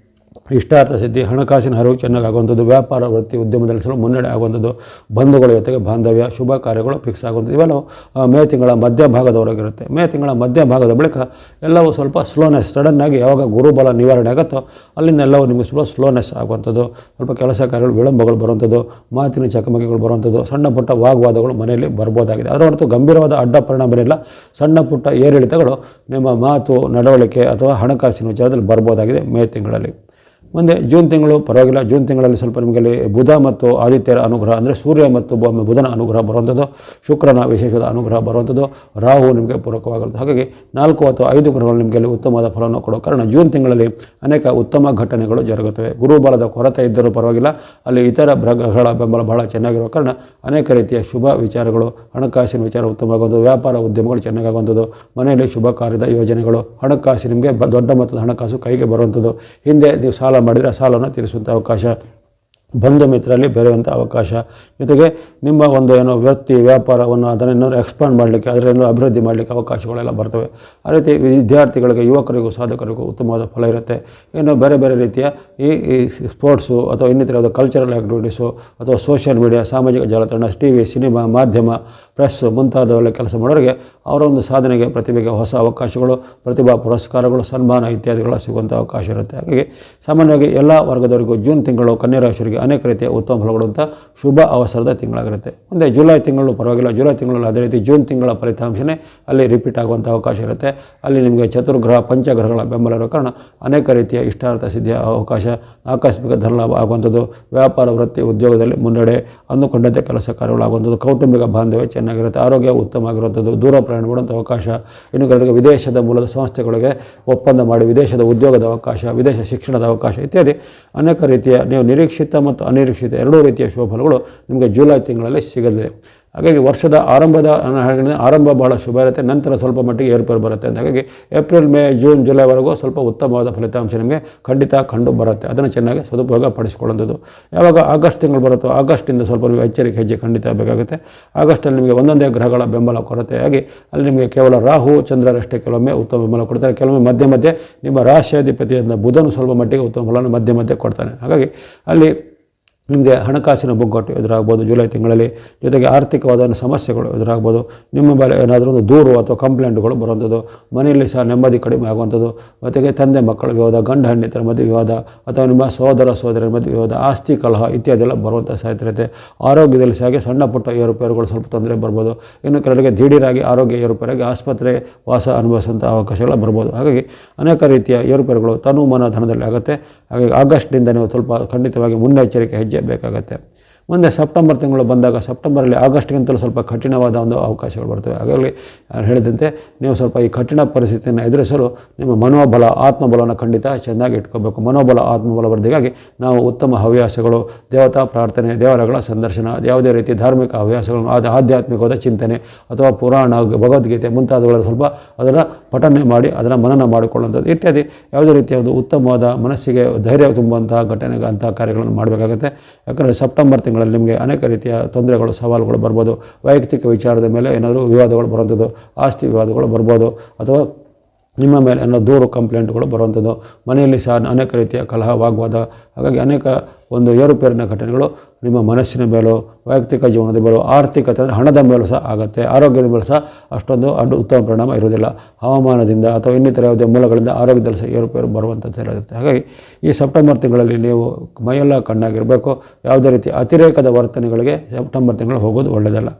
ಇಷ್ಟಾರ್ಥ ಸಿದ್ಧಿ, ಹಣಕಾಸಿನ ಹರಿವು ಚೆನ್ನಾಗಾಗುವಂಥದ್ದು, ವ್ಯಾಪಾರ ವೃತ್ತಿ ಉದ್ಯಮದಲ್ಲಿ ಸ್ವಲ್ಪ ಮುನ್ನಡೆ ಆಗುವಂಥದ್ದು, ಬಂಧುಗಳ ಜೊತೆಗೆ ಬಾಂಧವ್ಯ, ಶುಭ ಕಾರ್ಯಗಳು ಫಿಕ್ಸ್ ಆಗುವಂಥದ್ದು, ಇವೆಲ್ಲವೂ ಮೇ ತಿಂಗಳ ಮಧ್ಯಭಾಗದವರೆಗಿರುತ್ತೆ. ಮೇ ತಿಂಗಳ ಮಧ್ಯಭಾಗದ ಬಳಿಕ ಎಲ್ಲವೂ ಸ್ವಲ್ಪ ಸ್ಲೋನೆಸ್ ಸಡನ್ನಾಗಿ ಯಾವಾಗ ಗುರುಬಲ ನಿವಾರಣೆ ಆಗುತ್ತೋ ಅಲ್ಲಿಂದ ಎಲ್ಲವೂ ನಿಮಗೆ ಸ್ವಲ್ಪ ಸ್ಲೋನೆಸ್ ಆಗುವಂಥದ್ದು. ಸ್ವಲ್ಪ ಕೆಲಸ ಕಾರ್ಯಗಳು, ವಿಳಂಬಗಳು ಬರುವಂಥದ್ದು, ಮಾತಿನ ಚಕಮಕಿಗಳು ಬರುವಂಥದ್ದು, ಸಣ್ಣ ಪುಟ್ಟ ವಾಗ್ವಾದಗಳು ಮನೆಯಲ್ಲಿ ಬರ್ಬೋದಾಗಿದೆ. ಅದರ ಹೊರತು ಗಂಭೀರವಾದ ಅಡ್ಡ ಏನಿಲ್ಲ. ಸಣ್ಣ ಪುಟ್ಟ ಏರಿಳಿತಗಳು ನಿಮ್ಮ ಮಾತು, ನಡವಳಿಕೆ ಅಥವಾ ಹಣಕಾಸಿನ ವಿಚಾರದಲ್ಲಿ ಬರ್ಬೋದಾಗಿದೆ ಮೇ ತಿಂಗಳಲ್ಲಿ. ಮುಂದೆ ಜೂನ್ ತಿಂಗಳು, ಪರವಾಗಿಲ್ಲ, ಜೂನ್ ತಿಂಗಳಲ್ಲಿ ಸ್ವಲ್ಪ ನಿಮಗೆ ಬುಧ ಮತ್ತು ಆದಿತ್ಯರ ಅನುಗ್ರಹ, ಅಂದರೆ ಸೂರ್ಯ ಮತ್ತು ಬುಧನ ಅನುಗ್ರಹ ಬರುವಂಥದ್ದು, ಶುಕ್ರನ ವಿಶೇಷದ ಅನುಗ್ರಹ ಬರುವಂಥದ್ದು, ರಾಹು ನಿಮಗೆ ಪೂರಕವಾಗಿರುತ್ತೆ ಹಾಗಾಗಿ ನಾಲ್ಕು ಅಥವಾ ಐದು ಗ್ರಹಗಳು ನಿಮಗೆ ಅಲ್ಲಿ ಉತ್ತಮವಾದ ಫಲವನ್ನು ಕೊಡೋ ಕಾರಣ ಜೂನ್ ತಿಂಗಳಲ್ಲಿ ಅನೇಕ ಉತ್ತಮ ಘಟನೆಗಳು ಜರುಗುತ್ತವೆ. ಗುರುಬಲದ ಕೊರತೆ ಇದ್ದರೂ ಪರವಾಗಿಲ್ಲ, ಅಲ್ಲಿ ಇತರ ಗ್ರಹಗಳ ಬೆಂಬಲ ಬಹಳ ಚೆನ್ನಾಗಿರುವ ಕಾರಣ ಅನೇಕ ರೀತಿಯ ಶುಭ ವಿಚಾರಗಳು, ಹಣಕಾಸಿನ ವಿಚಾರ ಉತ್ತಮವಾಗುವಂಥದ್ದು, ವ್ಯಾಪಾರ ಉದ್ಯಮಗಳು ಚೆನ್ನಾಗಾಗುವಂಥದ್ದು, ಮನೆಯಲ್ಲಿ ಶುಭ ಕಾರ್ಯದ ಯೋಜನೆಗಳು, ಹಣಕಾಸು ನಿಮಗೆ ದೊಡ್ಡ ಮೊತ್ತದ ಹಣಕಾಸು ಕೈಗೆ ಬರುವಂಥದ್ದು. ಹಿಂದೆ ನೀವು ಸಾಲ ಮಾಡಿದರೆ ಆ ಸಾಲವನ್ನು ತೀರಿಸುವಂಥ ಅವಕಾಶ ಬಂಧು ಮಿತ್ರರಲ್ಲಿ ಬೆರೆಯುವಂಥ ಅವಕಾಶ. ಜೊತೆಗೆ ನಿಮ್ಮ ಒಂದು ಏನೋ ವ್ಯಕ್ತಿ, ವ್ಯಾಪಾರವನ್ನು ಅದನ್ನೇನಾದ್ರು ಎಕ್ಸ್ಪಾಂಡ್ ಮಾಡಲಿಕ್ಕೆ ಅದರಿಂದ ಅಭಿವೃದ್ಧಿ ಮಾಡಲಿಕ್ಕೆ ಅವಕಾಶಗಳೆಲ್ಲ ಬರ್ತವೆ. ಆ ರೀತಿ ವಿದ್ಯಾರ್ಥಿಗಳಿಗೆ, ಯುವಕರಿಗೂ, ಸಾಧಕರಿಗೂ ಉತ್ತಮವಾದ ಫಲ ಇರುತ್ತೆ. ಇನ್ನು ಬೇರೆ ಬೇರೆ ರೀತಿಯ ಈ ಈ ಸ್ಪೋರ್ಟ್ಸು ಅಥವಾ ಇನ್ನಿತರ ಕಲ್ಚರಲ್ ಆ್ಯಕ್ಟಿವಿಟೀಸು ಅಥವಾ ಸೋಷಿಯಲ್ ಮೀಡಿಯಾ ಸಾಮಾಜಿಕ ಜಾಲತಾಣ ಟಿ ವಿ ಸಿನಿಮಾ ಮಾಧ್ಯಮ ಪ್ರೆಸ್ ಮುಂತಾದವೆಲ್ಲ ಕೆಲಸ ಮಾಡೋರಿಗೆ ಅವರ ಒಂದು ಸಾಧನೆಗೆ ಪ್ರತಿಭೆಗೆ ಹೊಸ ಅವಕಾಶಗಳು, ಪ್ರತಿಭಾ ಪುರಸ್ಕಾರಗಳು, ಸನ್ಮಾನ ಇತ್ಯಾದಿಗಳ ಸಿಗುವಂಥ ಅವಕಾಶ ಇರುತ್ತೆ. ಹಾಗಾಗಿ ಸಾಮಾನ್ಯವಾಗಿ ಎಲ್ಲ ವರ್ಗದವರಿಗೂ ಜೂನ್ ತಿಂಗಳು ಕನ್ಯಾ ಅನೇಕ ರೀತಿಯ ಉತ್ತಮ ಫಲಗೊಡುವಂಥ ಶುಭ ಅವಸರದ ತಿಂಗಳಾಗಿರುತ್ತೆ. ಮುಂದೆ ಜುಲೈ ತಿಂಗಳು ಪರವಾಗಿಲ್ಲ. ಜುಲೈ ತಿಂಗಳಲ್ಲಿ ಅದೇ ರೀತಿ ಜೂನ್ ತಿಂಗಳ ಫಲಿತಾಂಶನೇ ಅಲ್ಲಿ ರಿಪೀಟ್ ಆಗುವಂಥ ಅವಕಾಶ ಇರುತ್ತೆ. ಅಲ್ಲಿ ನಿಮಗೆ ಚತುರ್ಗ್ರಹ, ಪಂಚಗ್ರಹಗಳ ಬೆಂಬಲ ಇರೋ ಕಾರಣ ಅನೇಕ ರೀತಿಯ ಇಷ್ಟಾರ್ಥ ಸಿದ್ಧಿಯ ಅವಕಾಶ, ಆಕಸ್ಮಿಕ ಧನಲಾಭ ಆಗುವಂಥದ್ದು, ವ್ಯಾಪಾರ ವೃತ್ತಿ ಉದ್ಯೋಗದಲ್ಲಿ ಮುನ್ನಡೆ ಅಂದುಕೊಂಡಂತೆ ಕೆಲಸ ಕಾರ್ಯಗಳಾಗುವಂಥದ್ದು, ಕೌಟುಂಬಿಕ ಬಾಂಧವ್ಯ ಚೆನ್ನಾಗಿರುತ್ತೆ. ಆರೋಗ್ಯ ಉತ್ತಮ ಆಗಿರುವಂಥದ್ದು ದೂರ ಪ್ರಯಾಣ ಮಾಡುವಂಥ ಅವಕಾಶ. ಇನ್ನು ಕೆಲವರಿಗೆ ವಿದೇಶದ ಮೂಲದ ಸಂಸ್ಥೆಗಳಿಗೆ ಒಪ್ಪಂದ ಮಾಡಿ ವಿದೇಶದ ಉದ್ಯೋಗದ ಅವಕಾಶ, ವಿದೇಶ ಶಿಕ್ಷಣದ ಅವಕಾಶ ಇತ್ಯಾದಿ ಅನೇಕ ರೀತಿಯ ನೀವು ನಿರೀಕ್ಷಿತ ಮತ್ತು ಅನಿರೀಕ್ಷಿತ ಎರಡೂ ರೀತಿಯ ಶೋಭನಗಳು ನಿಮಗೆ ಜುಲೈ ತಿಂಗಳಲ್ಲಿ ಸಿಗಲಿದೆ. ಹಾಗಾಗಿ ವರ್ಷದ ಆರಂಭದ ಆರಂಭ ಭಾಳ ಶುಭ ಇರುತ್ತೆ, ನಂತರ ಸ್ವಲ್ಪ ಮಟ್ಟಿಗೆ ಏರ್ಪೇರು ಬರುತ್ತೆ ಅಂತ. ಹಾಗಾಗಿ ಏಪ್ರಿಲ್, ಮೇ, ಜೂನ್ ಜುಲೈವರೆಗೂ ಸ್ವಲ್ಪ ಉತ್ತಮವಾದ ಫಲಿತಾಂಶ ನಿಮಗೆ ಖಂಡಿತ ಕಂಡು ಬರುತ್ತೆ. ಅದನ್ನು ಚೆನ್ನಾಗಿ ಸದುಪಯೋಗ ಪಡಿಸ್ಕೊಳ್ಳೋಂಥದ್ದು ಯಾವಾಗ ಆಗಸ್ಟ್ ತಿಂಗಳು ಬರುತ್ತೋ ಆಗಸ್ಟಿಂದ ಸ್ವಲ್ಪ ನೀವು ಎಚ್ಚರಿಕೆ ಹೆಜ್ಜೆ ಖಂಡಿತ ಬೇಕಾಗುತ್ತೆ ಆಗಸ್ಟಲ್ಲಿ ನಿಮಗೆ ಒಂದೊಂದೇ ಗ್ರಹಗಳ ಬೆಂಬಲ ಕೊರತೆಯಾಗಿ ಅಲ್ಲಿ ನಿಮಗೆ ಕೇವಲ ರಾಹು ಚಂದ್ರರಷ್ಟೇ ಕೆಲವೊಮ್ಮೆ ಉತ್ತಮ ಬೆಂಬಲ ಕೊಡ್ತಾರೆ. ಕೆಲವೊಮ್ಮೆ ಮಧ್ಯ ಮಧ್ಯೆ ನಿಮ್ಮ ರಾಶಿಯಾಧಿಪತಿಯಿಂದ ಬುಧನು ಸ್ವಲ್ಪ ಮಟ್ಟಿಗೆ ಉತ್ತಮ ಫಲವನ್ನು ಮಧ್ಯ ಮಧ್ಯೆ ಕೊಡ್ತಾನೆ. ಹಾಗಾಗಿ ಅಲ್ಲಿ ನಿಮಗೆ ಹಣಕಾಸಿನ ಬೊಗ್ಗಟ್ಟು ಎದುರಾಗ್ಬೋದು ಜುಲೈ ತಿಂಗಳಲ್ಲಿ. ಜೊತೆಗೆ ಆರ್ಥಿಕವಾದ ಸಮಸ್ಯೆಗಳು ಎದುರಾಗ್ಬೋದು. ನಿಮ್ಮ ಮೇಲೆ ಏನಾದರೂ ಒಂದು ದೂರು ಅಥವಾ ಕಂಪ್ಲೇಂಟ್ಗಳು ಬರುವಂಥದ್ದು. ಮನೆಯಲ್ಲಿ ಸಹ ನೆಮ್ಮದಿ ಕಡಿಮೆ ಆಗುವಂಥದ್ದು. ಜೊತೆಗೆ ತಂದೆ ಮಕ್ಕಳ ವಿವಾದ, ಗಂಡ ಹೆಂಡತಿರ ಮಧ್ಯೆ ವಿವಾದ, ಅಥವಾ ನಿಮ್ಮ ಸಹೋದರ ಸಹೋದರರ ಮಧ್ಯೆ ವಿವಾದ, ಆಸ್ತಿ ಕಲಹ ಇತ್ಯಾದಿ ಎಲ್ಲ ಬರುವಂಥ ಸಾಧ್ಯತೆ ಆರೋಗ್ಯದಲ್ಲಿ ಸಹ ಹಾಗೆ ಸಣ್ಣ ಪುಟ್ಟ ಏರುಪೇರುಗಳು ಸ್ವಲ್ಪ ತೊಂದರೆ ಬರ್ಬೋದು. ಇನ್ನು ಕೆಲವರಿಗೆ ದಿಢೀರಾಗಿ ಆರೋಗ್ಯ ಏರುಪೇರಾಗಿ ಆಸ್ಪತ್ರೆ ವಾಸ ಅನುಭವಿಸುವಂಥ ಅವಕಾಶಗಳು ಬರ್ಬೋದು. ಹಾಗಾಗಿ ಅನೇಕ ರೀತಿಯ ಏರುಪೇರುಗಳು ತನು ಮನ ಧನದಲ್ಲಿ ಆಗುತ್ತೆ. ಹಾಗಾಗಿ ಆಗಸ್ಟ್ನಿಂದ ನೀವು ಸ್ವಲ್ಪ ಖಂಡಿತವಾಗಿ ಮುನ್ನೆಚ್ಚರಿಕೆ ಹೆಜ್ಜೆ ಬೇಕಾಗುತ್ತೆ. ಮುಂದೆ ಸೆಪ್ಟೆಂಬರ್ ತಿಂಗಳು ಬಂದಾಗ ಸೆಪ್ಟೆಂಬರಲ್ಲಿ ಆಗಸ್ಟ್ಗಿಂತಲೂ ಸ್ವಲ್ಪ ಕಠಿಣವಾದ ಒಂದು ಅವಕಾಶಗಳು ಬರ್ತವೆ. ಹಾಗಾಗಿ ಹೇಳಿದಂತೆ ನೀವು ಸ್ವಲ್ಪ ಈ ಕಠಿಣ ಪರಿಸ್ಥಿತಿಯನ್ನು ಎದುರಿಸಲು ನಿಮ್ಮ ಮನೋಬಲ, ಆತ್ಮಬಲವನ್ನು ಖಂಡಿತ ಚೆನ್ನಾಗಿ ಇಟ್ಕೋಬೇಕು. ಮನೋಬಲ, ಆತ್ಮಬಲ ವೃದ್ಧಿಗಾಗಿ ನಾವು ಉತ್ತಮ ಹವ್ಯಾಸಗಳು, ದೇವತಾ ಪ್ರಾರ್ಥನೆ, ದೇವರಗಳ ಸಂದರ್ಶನ, ಯಾವುದೇ ರೀತಿ ಧಾರ್ಮಿಕ ಹವ್ಯಾಸಗಳನ್ನು ಆದ ಆಧ್ಯಾತ್ಮಿಕವಾದ ಚಿಂತನೆ ಅಥವಾ ಪುರಾಣ, ಭಗವದ್ಗೀತೆ ಮುಂತಾದವುಗಳನ್ನು ಸ್ವಲ್ಪ ಅದನ್ನು ಪಠನೆ ಮಾಡಿ ಅದನ್ನು ಮನನ ಮಾಡಿಕೊಳ್ಳುವಂಥದ್ದು. ಇತ್ಯಾದಿ ಯಾವುದೇ ರೀತಿಯ ಒಂದು ಉತ್ತಮವಾದ ಮನಸ್ಸಿಗೆ ಧೈರ್ಯ ತುಂಬುವಂತಹ ಘಟನೆ ಅಂತಹ ಕಾರ್ಯಗಳನ್ನು ಮಾಡಬೇಕಾಗುತ್ತೆ. ಯಾಕಂದರೆ ಸೆಪ್ಟೆಂಬರ್ ತಿಂಗಳಲ್ಲಿ ನಿಮಗೆ ಅನೇಕ ರೀತಿಯ ತೊಂದರೆಗಳು, ಸವಾಲುಗಳು ಬರ್ಬೋದು. ವೈಯಕ್ತಿಕ ವಿಚಾರದ ಮೇಲೆ ಏನಾದರೂ ವಿವಾದಗಳು ಬರುವಂಥದ್ದು, ಆಸ್ತಿ ವಿವಾದಗಳು ಬರ್ಬೋದು. ಅಥವಾ ನಿಮ್ಮ ಮೇಲೆ ಏನೋ ದೂರು ಕಂಪ್ಲೇಂಟ್ಗಳು ಬರುವಂಥದ್ದು. ಮನೆಯಲ್ಲಿ ಸಹ ಅನೇಕ ರೀತಿಯ ಕಲಹ, ವಾಗ್ವಾದ, ಹಾಗಾಗಿ ಅನೇಕ ಒಂದು ಏರುಪೇರಿನ ಘಟನೆಗಳು ನಿಮ್ಮ ಮನಸ್ಸಿನ ಮೇಲೂ, ವೈಯಕ್ತಿಕ ಜೀವನದ ಮೇಲೂ, ಆರ್ಥಿಕತೆ ಅಂದರೆ ಹಣದ ಮೇಲೂ ಸಹ ಆಗುತ್ತೆ. ಆರೋಗ್ಯದ ಮೇಲೂ ಸಹ ಅಷ್ಟೊಂದು ಅಡ್ಡು ಉತ್ತಮ ಪರಿಣಾಮ ಇರುವುದಿಲ್ಲ. ಹವಾಮಾನದಿಂದ ಅಥವಾ ಇನ್ನಿತರ ಯಾವುದೇ ಮೂಲಗಳಿಂದ ಆರೋಗ್ಯದಲ್ಲಿ ಸಹ ಏರುಪೇರು ಬರುವಂಥದ್ದು ಇರುತ್ತೆ. ಹಾಗಾಗಿ ಈ ಸೆಪ್ಟೆಂಬರ್ ತಿಂಗಳಲ್ಲಿ ನೀವು ಮೈಯೆಲ್ಲ ಕಣ್ಣಾಗಿರಬೇಕು. ಯಾವುದೇ ರೀತಿ ಅತಿರೇಕದ ವರ್ತನೆಗಳಿಗೆ ಸೆಪ್ಟೆಂಬರ್ ತಿಂಗಳು ಹೋಗೋದು ಒಳ್ಳೆಯದಲ್ಲ.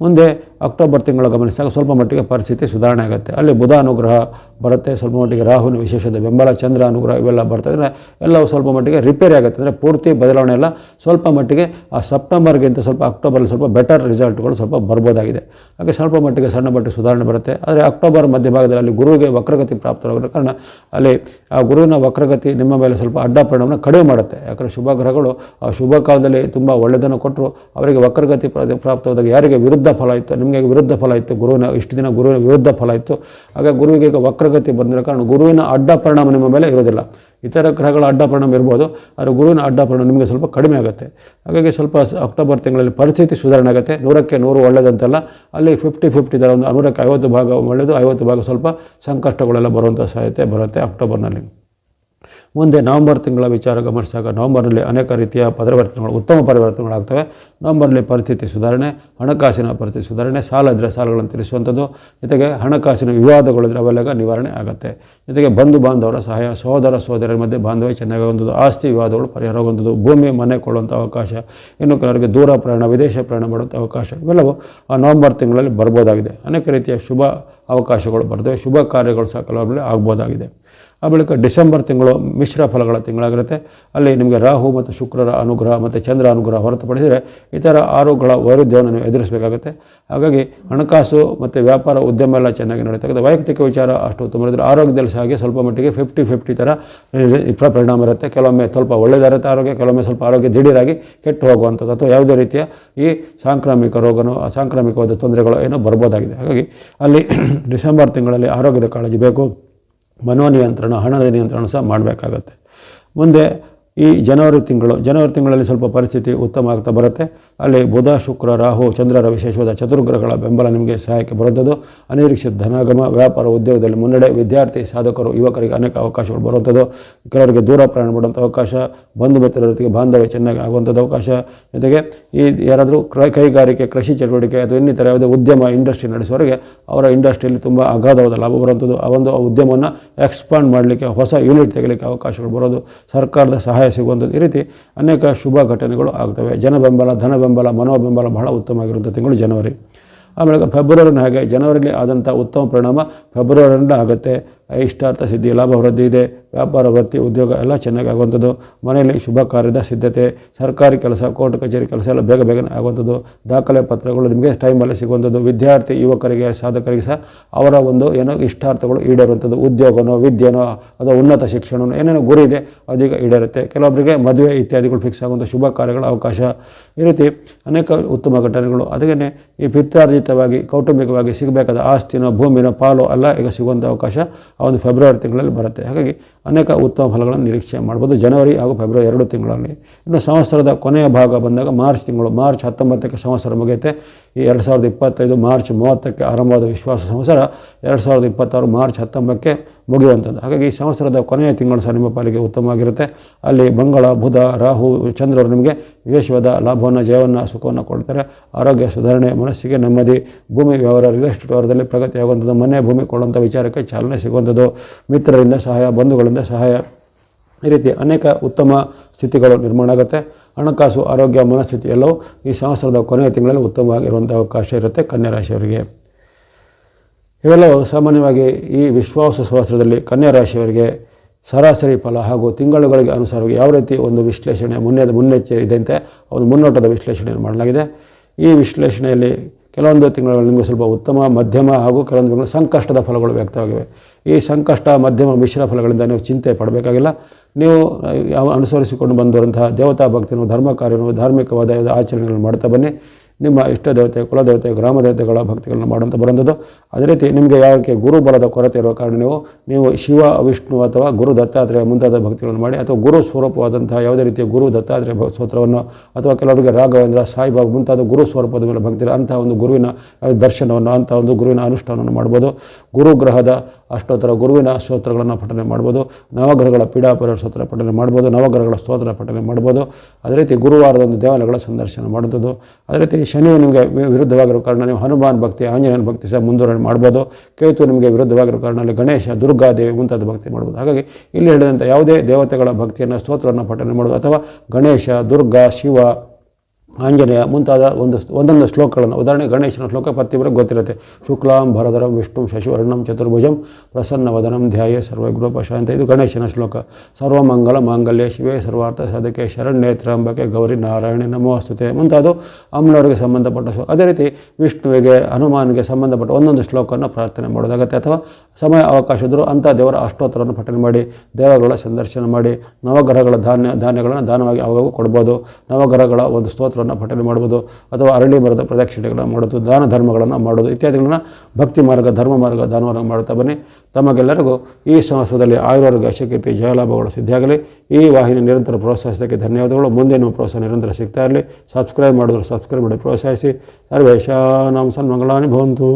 ಮುಂದೆ ಅಕ್ಟೋಬರ್ ತಿಂಗಳು ಗಮನಿಸಿದಾಗ ಸ್ವಲ್ಪ ಮಟ್ಟಿಗೆ ಪರಿಸ್ಥಿತಿ ಸುಧಾರಣೆ ಆಗುತ್ತೆ. ಅಲ್ಲಿ ಬುಧ ಅನುಗ್ರಹ ಬರುತ್ತೆ, ಸ್ವಲ್ಪ ಮಟ್ಟಿಗೆ ರಾಹುನ ವಿಶೇಷದ ಬೆಂಬಲ, ಚಂದ್ರ ಅನುಗ್ರಹ ಇವೆಲ್ಲ ಬರ್ತದೆ ಎಲ್ಲವೂ ಸ್ವಲ್ಪ ಮಟ್ಟಿಗೆ ರಿಪೇರಿ ಆಗುತ್ತೆ. ಅಂದರೆ ಪೂರ್ತಿ ಬದಲಾವಣೆ ಎಲ್ಲ ಸ್ವಲ್ಪ ಮಟ್ಟಿಗೆ ಆ ಸೆಪ್ಟೆಂಬರ್ಗಿಂತ ಸ್ವಲ್ಪ ಅಕ್ಟೋಬರ್ ಸ್ವಲ್ಪ ಬೆಟರ್ ರಿಸಲ್ಟ್ಗಳು ಸ್ವಲ್ಪ ಬರ್ಬೋದಾಗಿದೆ. ಹಾಗೆ ಸ್ವಲ್ಪ ಮಟ್ಟಿಗೆ ಸಣ್ಣ ಮಟ್ಟಿಗೆ ಸುಧಾರಣೆ ಬರುತ್ತೆ. ಆದರೆ ಅಕ್ಟೋಬರ್ ಮಧ್ಯಭಾಗದಲ್ಲಿ ಅಲ್ಲಿ ಗುರುವಿಗೆ ವಕ್ರಗತಿ ಪ್ರಾಪ್ತವಾಗಿರೋ ಕಾರಣ ಅಲ್ಲಿ ಆ ಗುರುವಿನ ವಕ್ರಗತಿ ನಿಮ್ಮ ಮೇಲೆ ಸ್ವಲ್ಪ ಅಡ್ಡ ಪರಿಣಾಮನ ಕಡಿಮೆ ಮಾಡುತ್ತೆ. ಯಾಕಂದರೆ ಶುಭ ಗ್ರಹಗಳು ಆ ಶುಭ ಕಾಲದಲ್ಲಿ ತುಂಬ ಒಳ್ಳೆಯದನ್ನು ಕೊಟ್ಟರು. ಅವರಿಗೆ ವಕ್ರಗತಿ ಪ್ರ- ಪ್ರಾಪ್ತವಾದಾಗ ಯಾರಿಗೆ ವಿರುದ್ಧ ಫಲ ಇತ್ತು ನಿಮಗೆ ವಿರುದ್ಧ ಫಲ ಇತ್ತು. ಗುರುವಿನ ಇಷ್ಟು ದಿನ ಗುರುವಿನ ವಿರುದ್ಧ ಫಲ ಇತ್ತು. ಹಾಗೆ ಗುರುವಿಗೆ ಈಗ ವಕ್ರಗತಿ ಬಂದಿರೋ ಕಾರಣ ಗುರುವಿನ ಅಡ್ಡ ಪರಿಣಾಮ ನಿಮ್ಮ ಮೇಲೆ ಇರೋದಿಲ್ಲ ಇತರ ಗ್ರಹಗಳ ಅಡ್ಡ ಪರಿಣಾಮ ಇರ್ಬೋದು, ಆದರೆ ಗುರುವಿನ ಅಡ್ಡ ಪರಿಣಾಮ ನಿಮಗೆ ಸ್ವಲ್ಪ ಕಡಿಮೆ ಆಗುತ್ತೆ. ಹಾಗಾಗಿ ಸ್ವಲ್ಪ ಅಕ್ಟೋಬರ್ ತಿಂಗಳಲ್ಲಿ ಪರಿಸ್ಥಿತಿ ಸುಧಾರಣೆ ಆಗುತ್ತೆ. ನೂರಕ್ಕೆ ನೂರು ಒಳ್ಳೆಯದಂತೆಲ್ಲ ಅಲ್ಲಿ ಫಿಫ್ಟಿ ಫಿಫ್ಟಿ ಥರ ಒಂದು ನೂರಕ್ಕೆ ಐವತ್ತು ಭಾಗ ಒಳ್ಳೆಯದು, ಐವತ್ತು ಭಾಗ ಸ್ವಲ್ಪ ಸಂಕಷ್ಟಗಳೆಲ್ಲ ಬರುವಂಥ ಸಾಧ್ಯತೆ ಬರುತ್ತೆ ಅಕ್ಟೋಬರ್ನಲ್ಲಿ. ಮುಂದೆ ನವಂಬರ್ ತಿಂಗಳ ವಿಚಾರ ಗಮನಿಸಿದಾಗ ನವಂಬರ್ನಲ್ಲಿ ಅನೇಕ ರೀತಿಯ ಪರಿವರ್ತನೆಗಳು, ಉತ್ತಮ ಪರಿವರ್ತನೆಗಳಾಗ್ತವೆ. ನವಂಬರ್ನಲ್ಲಿ ಪರಿಸ್ಥಿತಿ ಸುಧಾರಣೆ, ಹಣಕಾಸಿನ ಪರಿಸ್ಥಿತಿ ಸುಧಾರಣೆ, ಸಾಲ ಇದ್ದರೆ ಸಾಲಗಳನ್ನು ತಿಳಿಸುವಂಥದ್ದು ಜೊತೆಗೆ ಹಣಕಾಸಿನ ವಿವಾದಗಳಿದ್ರೆ ಅವೆಲ್ಲ ನಿವಾರಣೆ ಆಗುತ್ತೆ. ಜೊತೆಗೆ ಬಂಧು ಬಾಂಧವರ ಸಹಾಯ, ಸಹೋದರ ಸಹೋದರರ ಮಧ್ಯೆ ಬಾಂಧವ್ಯ ಚೆನ್ನಾಗಿ ಹೊಂದೋದು ಆಸ್ತಿ ವಿವಾದಗಳು ಪರಿಹಾರ ಹೊಂದೋದು ಭೂಮಿ, ಮನೆ ಕೊಡುವಂಥ ಅವಕಾಶ, ಇನ್ನು ಕೆಲವರಿಗೆ ದೂರ ಪ್ರಯಾಣ, ವಿದೇಶ ಪ್ರಯಾಣ ಮಾಡುವಂಥ ಅವಕಾಶ, ಇವೆಲ್ಲವೂ ಆ ನವೆಂಬರ್ ತಿಂಗಳಲ್ಲಿ ಬರ್ಬೋದಾಗಿದೆ. ಅನೇಕ ರೀತಿಯ ಶುಭ ಅವಕಾಶಗಳು ಬರ್ತವೆ. ಶುಭ ಕಾರ್ಯಗಳು ಸಹ ಕೆಲವೊಮ್ಮೆ ಆಗ್ಬೋದಾಗಿದೆ. ಆ ಬಳಿಕ ಡಿಸೆಂಬರ್ ತಿಂಗಳು ಮಿಶ್ರ ಫಲಗಳ ತಿಂಗಳಾಗಿರುತ್ತೆ. ಅಲ್ಲಿ ನಿಮಗೆ ರಾಹು ಮತ್ತು ಶುಕ್ರರ ಅನುಗ್ರಹ ಮತ್ತು ಚಂದ್ರ ಅನುಗ್ರಹ ಹೊರತುಪಡಿಸಿದರೆ ಇತರ ಆರೋಗ್ಯಗಳ ವೈರುಧ್ಯವನ್ನು ನೀವು ಎದುರಿಸಬೇಕಾಗುತ್ತೆ. ಹಾಗಾಗಿ ಹಣಕಾಸು ಮತ್ತು ವ್ಯಾಪಾರ ಉದ್ಯಮ ಎಲ್ಲ ಚೆನ್ನಾಗಿ ನಡೆಯುತ್ತದೆ ವೈಯಕ್ತಿಕ ವಿಚಾರ ಅಷ್ಟು ಉತ್ತಮ ಇದ್ದರೆ ಆರೋಗ್ಯದಲ್ಲಿ ಸಹ ಹಾಗೆ ಸ್ವಲ್ಪ ಮಟ್ಟಿಗೆ ಫಿಫ್ಟಿ ಫಿಫ್ಟಿ ಥರ ಪರಿಣಾಮ ಇರುತ್ತೆ. ಕೆಲವೊಮ್ಮೆ ಸ್ವಲ್ಪ ಒಳ್ಳೆಯದಾರುತ್ತೆ ಆರೋಗ್ಯ, ಕೆಲವೊಮ್ಮೆ ಸ್ವಲ್ಪ ಆರೋಗ್ಯ ದಿಢೀರಾಗಿ ಕೆಟ್ಟು ಹೋಗುವಂಥದ್ದು ಅಥವಾ ಯಾವುದೇ ರೀತಿಯ ಈ ಸಾಂಕ್ರಾಮಿಕ ರೋಗನೋ ಸಾಂಕ್ರಾಮಿಕವಾದ ತೊಂದರೆಗಳು ಏನೋ ಬರ್ಬೋದಾಗಿದೆ. ಹಾಗಾಗಿ ಅಲ್ಲಿ <clears throat> ಡಿಸೆಂಬರ್ ತಿಂಗಳಲ್ಲಿ ಆರೋಗ್ಯದ ಕಾಳಜಿ ಬೇಕು. ಮನೋನಿಯಂತ್ರಣ, ಹಣದ ನಿಯಂತ್ರಣ ಸಹ ಮಾಡಬೇಕಾಗತ್ತೆ. ಮುಂದೆ ಈ ಜನವರಿ ತಿಂಗಳು, ಜನವರಿ ತಿಂಗಳಲ್ಲಿ ಸ್ವಲ್ಪ ಪರಿಸ್ಥಿತಿ ಉತ್ತಮ ಆಗ್ತಾ ಬರುತ್ತೆ. ಅಲ್ಲಿ ಬುಧ, ಶುಕ್ರ, ರಾಹು ಚಂದ್ರರ ವಿಶೇಷವಾದ ಚತುರ್ಗ್ರಹಗಳ ಬೆಂಬಲ ನಿಮಗೆ ಸಹಾಯಕ್ಕೆ ಬರುವಂಥದ್ದು. ಅನಿರೀಕ್ಷಿತ ಧನಾಗಮ, ವ್ಯಾಪಾರ ಉದ್ಯೋಗದಲ್ಲಿ ಮುನ್ನಡೆ, ವಿದ್ಯಾರ್ಥಿ, ಸಾಧಕರು, ಯುವಕರಿಗೆ ಅನೇಕ ಅವಕಾಶಗಳು ಬರುವಂಥದ್ದು. ಕೆಲವರಿಗೆ ದೂರ ಪ್ರಯಾಣ ಮಾಡುವಂಥ ಅವಕಾಶ, ಬಂಧು ಮಿತ್ರರೊತ್ತಿಗೆ ಬಾಂಧವ್ಯ ಚೆನ್ನಾಗಿ ಆಗುವಂಥದ್ದು ಅವಕಾಶ. ಜೊತೆಗೆ ಈ ಯಾರಾದರೂ ಕೈಗಾರಿಕೆ, ಕೃಷಿ ಚಟುವಟಿಕೆ ಅಥವಾ ಇನ್ನಿತರ ಯಾವುದೇ ಉದ್ಯಮ, ಇಂಡಸ್ಟ್ರಿ ನಡೆಸುವವರಿಗೆ ಅವರ ಇಂಡಸ್ಟ್ರಿಯಲ್ಲಿ ತುಂಬ ಅಗಾಧವಾದ ಲಾಭ ಬರುವಂಥದ್ದು. ಆ ಒಂದು ಉದ್ಯಮವನ್ನು ಎಕ್ಸ್ಪಾಂಡ್ ಮಾಡಲಿಕ್ಕೆ, ಹೊಸ ಯೂನಿಟ್ ತೆಗಲಿಕ್ಕೆ ಅವಕಾಶಗಳು ಬರೋದು ಸರ್ಕಾರದ ಸಹಾಯ ಸಿಗುವಂಥದ್ದು. ಈ ರೀತಿ ಅನೇಕ ಶುಭ ಘಟನೆಗಳು ಆಗ್ತವೆ. ಜನ ಬೆಂಬಲ, ಧನ ಬೆಂಬಲ ಮನೋಬೆಂಬಲ ಬಹಳ ಉತ್ತಮವಾಗಿರುವಂಥ ತಿಂಗಳು ಜನವರಿ. ಆಮೇಲೆ ಫೆಬ್ರವರಿನ ಹಾಗೆ, ಜನವರಿಲಿ ಆದಂಥ ಉತ್ತಮ ಪರಿಣಾಮ ಫೆಬ್ರವರಿಯಿಂದ ಆಗುತ್ತೆ. ಇಷ್ಟಾರ್ಥ ಸಿದ್ಧಿ, ಲಾಭ, ವೃದ್ಧಿ ಇದೆ. ವ್ಯಾಪಾರ, ವೃತ್ತಿ, ಉದ್ಯೋಗ ಎಲ್ಲ ಚೆನ್ನಾಗಿ ಆಗುವಂಥದ್ದು. ಮನೆಯಲ್ಲಿ ಶುಭ ಕಾರ್ಯದ ಸಿದ್ಧತೆ, ಸರ್ಕಾರಿ ಕೆಲಸ, ಕೋರ್ಟ್ ಕಚೇರಿ ಕೆಲಸ ಎಲ್ಲ ಬೇಗ ಬೇಗನೆ ಆಗುವಂಥದ್ದು. ದಾಖಲೆ ಪತ್ರಗಳು ನಿಮಗೆ ಟೈಮಲ್ಲಿ ಸಿಗುವಂಥದ್ದು. ವಿದ್ಯಾರ್ಥಿ, ಯುವಕರಿಗೆ, ಸಾಧಕರಿಗೆ ಸಹ ಅವರ ಒಂದು ಏನೋ ಇಷ್ಟಾರ್ಥಗಳು ಈಡೇರುವಂಥದ್ದು. ಉದ್ಯೋಗನೋ, ವಿದ್ಯೆನೋ, ಅಥವಾ ಉನ್ನತ ಶಿಕ್ಷಣನೋ, ಏನೇನೋ ಗುರಿ ಇದೆ, ಅದೀಗ ಈಡೇರುತ್ತೆ. ಕೆಲವೊಬ್ಬರಿಗೆ ಮದುವೆ ಇತ್ಯಾದಿಗಳು ಫಿಕ್ಸ್ ಆಗುವಂಥ ಶುಭ ಕಾರ್ಯಗಳ ಅವಕಾಶ. ಈ ರೀತಿ ಅನೇಕ ಉತ್ತಮ ಘಟನೆಗಳು. ಅದಕ್ಕೆ ಈ ಪಿತ್ರಾರ್ಜಿತವಾಗಿ ಕೌಟುಂಬಿಕವಾಗಿ ಸಿಗಬೇಕಾದ ಆಸ್ತಿನೋ, ಭೂಮಿನೋ, ಪಾಲು ಎಲ್ಲ ಈಗ ಸಿಗುವಂಥ ಅವಕಾಶ. ಆ ಒಂದು ಫೆಬ್ರವರಿ ತಿಂಗಳಲ್ಲಿ ಬರುತ್ತೆ. ಹಾಗಾಗಿ ಅನೇಕ ಉತ್ತಮ ಫಲಗಳನ್ನು ನಿರೀಕ್ಷೆ ಮಾಡ್ಬೋದು. ಜನವರಿ ಹಾಗೂ ಫೆಬ್ರವರಿ ಎರಡು ತಿಂಗಳಲ್ಲಿ ಇನ್ನು ಸಂವತ್ಸರದ ಕೊನೆಯ ಭಾಗ ಬಂದಾಗ ಮಾರ್ಚ್ ತಿಂಗಳು, ಮಾರ್ಚ್ ಹತ್ತೊಂಬತ್ತಕ್ಕೆ ಸಂವತ್ಸರ ಮುಗಿಯುತ್ತೆ. ಈ ಎರಡು ಸಾವಿರದ ಇಪ್ಪತ್ತೈದು ಮಾರ್ಚ್ ಮೂವತ್ತಕ್ಕೆ ಆರಂಭವಾದ ವಿಶ್ವಾಸ ಸಂವತ್ಸರ, ಎರಡು ಸಾವಿರದ ಇಪ್ಪತ್ತಾರು ಮಾರ್ಚ್ ಹತ್ತೊಂಬತ್ತಕ್ಕೆ ಮುಗಿಯುವಂಥದ್ದು. ಹಾಗಾಗಿ ಈ ಸಂವತ್ಸರದ ಕೊನೆಯ ತಿಂಗಳು ಸಹ ನಿಮ್ಮ ಪಾಲಿಗೆ ಉತ್ತಮವಾಗಿರುತ್ತೆ. ಅಲ್ಲಿ ಮಂಗಳ, ಬುಧ, ರಾಹು, ಚಂದ್ರರು ನಿಮಗೆ ವಿಶ್ವದ ಲಾಭವನ್ನು, ಜಯವನ್ನು, ಸುಖವನ್ನು ಕೊಡ್ತಾರೆ. ಆರೋಗ್ಯ, ಸುಧಾರಣೆ, ಮನಸ್ಸಿಗೆ ನೆಮ್ಮದಿ, ಭೂಮಿ ವ್ಯವಹಾರ ರಿಯಲ್ ಎಸ್ಟೇಟ್ ವ್ಯವಹಾರದಲ್ಲಿ ಪ್ರಗತಿ ಆಗುವಂಥದ್ದು ಮನೆ, ಭೂಮಿ ಕೊಡುವಂಥ ವಿಚಾರಕ್ಕೆ ಚಾಲನೆ ಸಿಗುವಂಥದ್ದು. ಮಿತ್ರರಿಂದ ಸಹಾಯ, ಬಂಧುಗಳಿಂದ ಸಹಾಯ. ಈ ರೀತಿ ಅನೇಕ ಉತ್ತಮ ಸ್ಥಿತಿಗಳು ನಿರ್ಮಾಣ ಆಗುತ್ತೆ. ಹಣಕಾಸು, ಆರೋಗ್ಯ, ಮನಸ್ಥಿತಿ ಎಲ್ಲವೂ ಈ ಸಂವತ್ಸರದ ಕೊನೆಯ ತಿಂಗಳಲ್ಲಿ ಉತ್ತಮವಾಗಿರುವಂಥ ಅವಕಾಶ ಇರುತ್ತೆ ಕನ್ಯಾ ರಾಶಿಯವರಿಗೆ ಇವೆಲ್ಲವೂ ಸಾಮಾನ್ಯವಾಗಿ ಈ ವಿಶ್ವಾಸ ಶಾಸ್ತ್ರದಲ್ಲಿ ಕನ್ಯಾ ರಾಶಿಯವರಿಗೆ ಸರಾಸರಿ ಫಲ ಹಾಗೂ ತಿಂಗಳುಗಳಿಗೆ ಅನುಸಾರವಾಗಿ ಯಾವ ರೀತಿ ಒಂದು ವಿಶ್ಲೇಷಣೆ ಮುನ್ನೆದ ಮುನ್ನೆಚ್ಚರಿ ಇದೆಯಂತೆ ಒಂದು ಮುನ್ನೋಟದ ವಿಶ್ಲೇಷಣೆಯನ್ನು ಮಾಡಲಾಗಿದೆ. ಈ ವಿಶ್ಲೇಷಣೆಯಲ್ಲಿ ಕೆಲವೊಂದು ತಿಂಗಳಲ್ಲಿ ನಿಮಗೆ ಸ್ವಲ್ಪ ಉತ್ತಮ, ಮಧ್ಯಮ ಹಾಗೂ ಕೆಲವೊಂದು ತಿಂಗಳು ಸಂಕಷ್ಟದ ಫಲಗಳು ವ್ಯಕ್ತವಾಗಿವೆ. ಈ ಸಂಕಷ್ಟ, ಮಧ್ಯಮ, ಮಿಶ್ರ ಫಲಗಳಿಂದ ನೀವು ಚಿಂತೆ ಪಡಬೇಕಾಗಿಲ್ಲ. ನೀವು ಯಾವ ಅನುಸರಿಸಿಕೊಂಡು ಬಂದಿರುವಂತಹ ದೇವತಾ ಭಕ್ತಿಯನ್ನು, ಧರ್ಮ ಕಾರ್ಯವನ್ನು, ಧಾರ್ಮಿಕವಾದ ಆಚರಣೆಗಳನ್ನು ಮಾಡ್ತಾ ಬನ್ನಿ. ನಿಮ್ಮ ಇಷ್ಟ ದೇವತೆ ಕುಲದೇವತೆ ಗ್ರಾಮ ದೇವತೆಗಳ ಭಕ್ತಿಗಳನ್ನು ಮಾಡುವಂಥ ಬರುವಂಥದ್ದು ಅದೇ ರೀತಿ ನಿಮಗೆ ಯಾಕೆ ಗುರು ಬಲದ ಕೊರತೆ ಇರುವ ಕಾರಣ ನೀವು ನೀವು ಶಿವ, ವಿಷ್ಣು ಅಥವಾ ಗುರು ದತ್ತಾತ್ರೇಯ ಮುಂತಾದ ಭಕ್ತಿಗಳನ್ನು ಮಾಡಿ ಅಥವಾ ಗುರು ಸ್ವರೂಪವಾದಂತಹ ಯಾವುದೇ ರೀತಿಯ ಗುರು ದತ್ತಾತ್ರೇಯ ಸ್ತೋತ್ರವನ್ನು ಅಥವಾ ಕೆಲವರಿಗೆ ರಾಘವೇಂದ್ರ, ಸಾಯಿಬಾಬಾ ಮುಂತಾದ ಗುರು ಸ್ವರೂಪದ ಮೇಲೆ ಭಕ್ತಿ ಅಂತಹ ಒಂದು ಗುರುವಿನ ದರ್ಶನವನ್ನು ಅಂತಹ ಒಂದು ಗುರುವಿನ ಅನುಷ್ಠಾನವನ್ನು ಮಾಡ್ಬೋದು. ಗುರುಗ್ರಹದ ಅಷ್ಟೋತ್ತರ ಗುರುವಿನ ಸ್ತೋತ್ರಗಳನ್ನು ಪಠನೆ ಮಾಡ್ಬೋದು. ನವಗ್ರಹಗಳ ಪೀಡಾಪರ ಸ್ತೋತ್ರ ಪಠನೆ ಮಾಡ್ಬೋದು. ನವಗ್ರಹಗಳ ಸ್ತೋತ್ರ ಪಠನೆ ಮಾಡ್ಬೋದು. ಅದೇ ರೀತಿ ಗುರುವಾರದ ಒಂದು ದೇವಾಲಯಗಳ ಸಂದರ್ಶನ ಮಾಡುವುದು ಅದೇ ರೀತಿ ಶನಿ ನಿಮಗೆ ವಿರುದ್ಧವಾಗಿರೋ ಕಾರಣ ನೀವು ಹನುಮಾನ್ ಭಕ್ತಿ, ಆಂಜನೇಯನ ಭಕ್ತಿ ಸಹ ಮುಂದುವರಣೆ ಮಾಡ್ಬೋದು. ಕೇತು ನಿಮಗೆ ವಿರುದ್ಧವಾಗಿರೋ ಕಾರಣ ಅಲ್ಲಿ ಗಣೇಶ ದುರ್ಗಾದೇವಿ ಮುಂತಾದ ಭಕ್ತಿ ಮಾಡ್ಬೋದು. ಹಾಗಾಗಿ ಇಲ್ಲಿ ಹೇಳಿದಂಥ ಯಾವುದೇ ದೇವತೆಗಳ ಭಕ್ತಿಯನ್ನು ಸ್ತೋತ್ರವನ್ನು ಪಠನೆ ಮಾಡೋದು ಅಥವಾ ಗಣೇಶ, ದುರ್ಗಾ, ಶಿವ ಆಂಜನೇಯ ಮುಂತಾದ ಒಂದು ಒಂದೊಂದು ಶ್ಲೋಕಗಳನ್ನು ಉದಾಹರಣೆ ಗಣೇಶನ ಶ್ಲೋಕ ಪ್ರತಿಯೊಬ್ಬರಿಗೆ ಗೊತ್ತಿರುತ್ತೆ. ಶುಕ್ಲಾಂ ಭರಧರಂ ವಿಷ್ಣು, ಶಶಿವರ್ಣಂ, ಚತುರ್ಭುಜಂ, ಪ್ರಸನ್ನವದನಂ, ಧ್ಯಾಯೇ ಶಾಂತ ಇದು ಗಣೇಶನ ಶ್ಲೋಕ. ಸರ್ವಮಂಗಲ ಮಾಂಗಲ್ಯ, ಶಿವೇ ಸರ್ವಾರ್ಥ ಸಾಧಕೆ ಶರಣ್ಯೇತ್ರಾಂಬಕೆ ಗೌರಿ ನಾರಾಯಣ, ನಮೋಸ್ತುತೆ ಮುಂತಾದ ಅಮ್ಮನವರಿಗೆ ಸಂಬಂಧಪಟ್ಟ ಶ್ಲೋಕ ಅದೇ ರೀತಿ ವಿಷ್ಣುವಿಗೆ, ಹನುಮಾನ್ಗೆ ಸಂಬಂಧಪಟ್ಟ ಒಂದೊಂದು ಶ್ಲೋಕವನ್ನು ಪ್ರಾರ್ಥನೆ ಮಾಡೋದಾಗತ್ತೆ ಅಥವಾ ಸಮಯ ಅವಕಾಶ ಇದ್ದರೂ ಅಂಥ ದೇವರ ಅಷ್ಟೋತ್ತರವನ್ನು ಪಠನೆ ಮಾಡಿ, ದೇವರುಗಳ ಸಂದರ್ಶನ ಮಾಡಿ, ನವಗ್ರಹಗಳ ಧಾನ್ಯ, ಧಾನ್ಯಗಳನ್ನು ದಾನವಾಗಿ ಅವಾಗ ಕೊಡ್ಬೋದು, ನವಗ್ರಹಗಳ ಒಂದು ಸ್ತೋತ್ರವನ್ನು ಪಠನೆ ಮಾಡ್ಬೋದು, ಅಥವಾ ಅರಳಿ ಮರದ ಪ್ರದಕ್ಷಿಣೆಗಳನ್ನು ಮಾಡೋದು ದಾನ ಧರ್ಮಗಳನ್ನು ಮಾಡೋದು ಇತ್ಯಾದಿಗಳನ್ನು ಭಕ್ತಿ ಮಾರ್ಗ, ಧರ್ಮ ಮಾರ್ಗ ದಾನವನ್ನು ಮಾಡುತ್ತಾ ಬನ್ನಿ. ತಮಗೆಲ್ಲರಿಗೂ ಈ ಸಂವತ್ಸರದಲ್ಲಿ ಆಯುರ್ವರ್ಗ ಯಶಕೀರ್ತಿ ಜಯಲಾಭಗಳು ಸಿದ್ಧಿಯಾಗಲಿ. ಈ ವಾಹಿನಿ ನಿರಂತರ ಪ್ರೋತ್ಸಾಹಿಸೋದಕ್ಕೆ ಧನ್ಯವಾದಗಳು. ಮುಂದೆ ನಿಮ್ಮ ಪ್ರೋತ್ಸಾಹ ನಿರಂತರ ಸಿಗ್ತಾ ಇರಲಿ. ಸಬ್ಸ್ಕ್ರೈಬ್ ಮಾಡಿದ್ರು ಸಬ್ಸ್ಕ್ರೈಬ್ ಮಾಡಿ ಪ್ರೋತ್ಸಾಹಿಸಿ. ಸರ್ವೇಶಾನಾಂ ಸನ್ಮಂಗಳಾನಿ ಭವಂತು.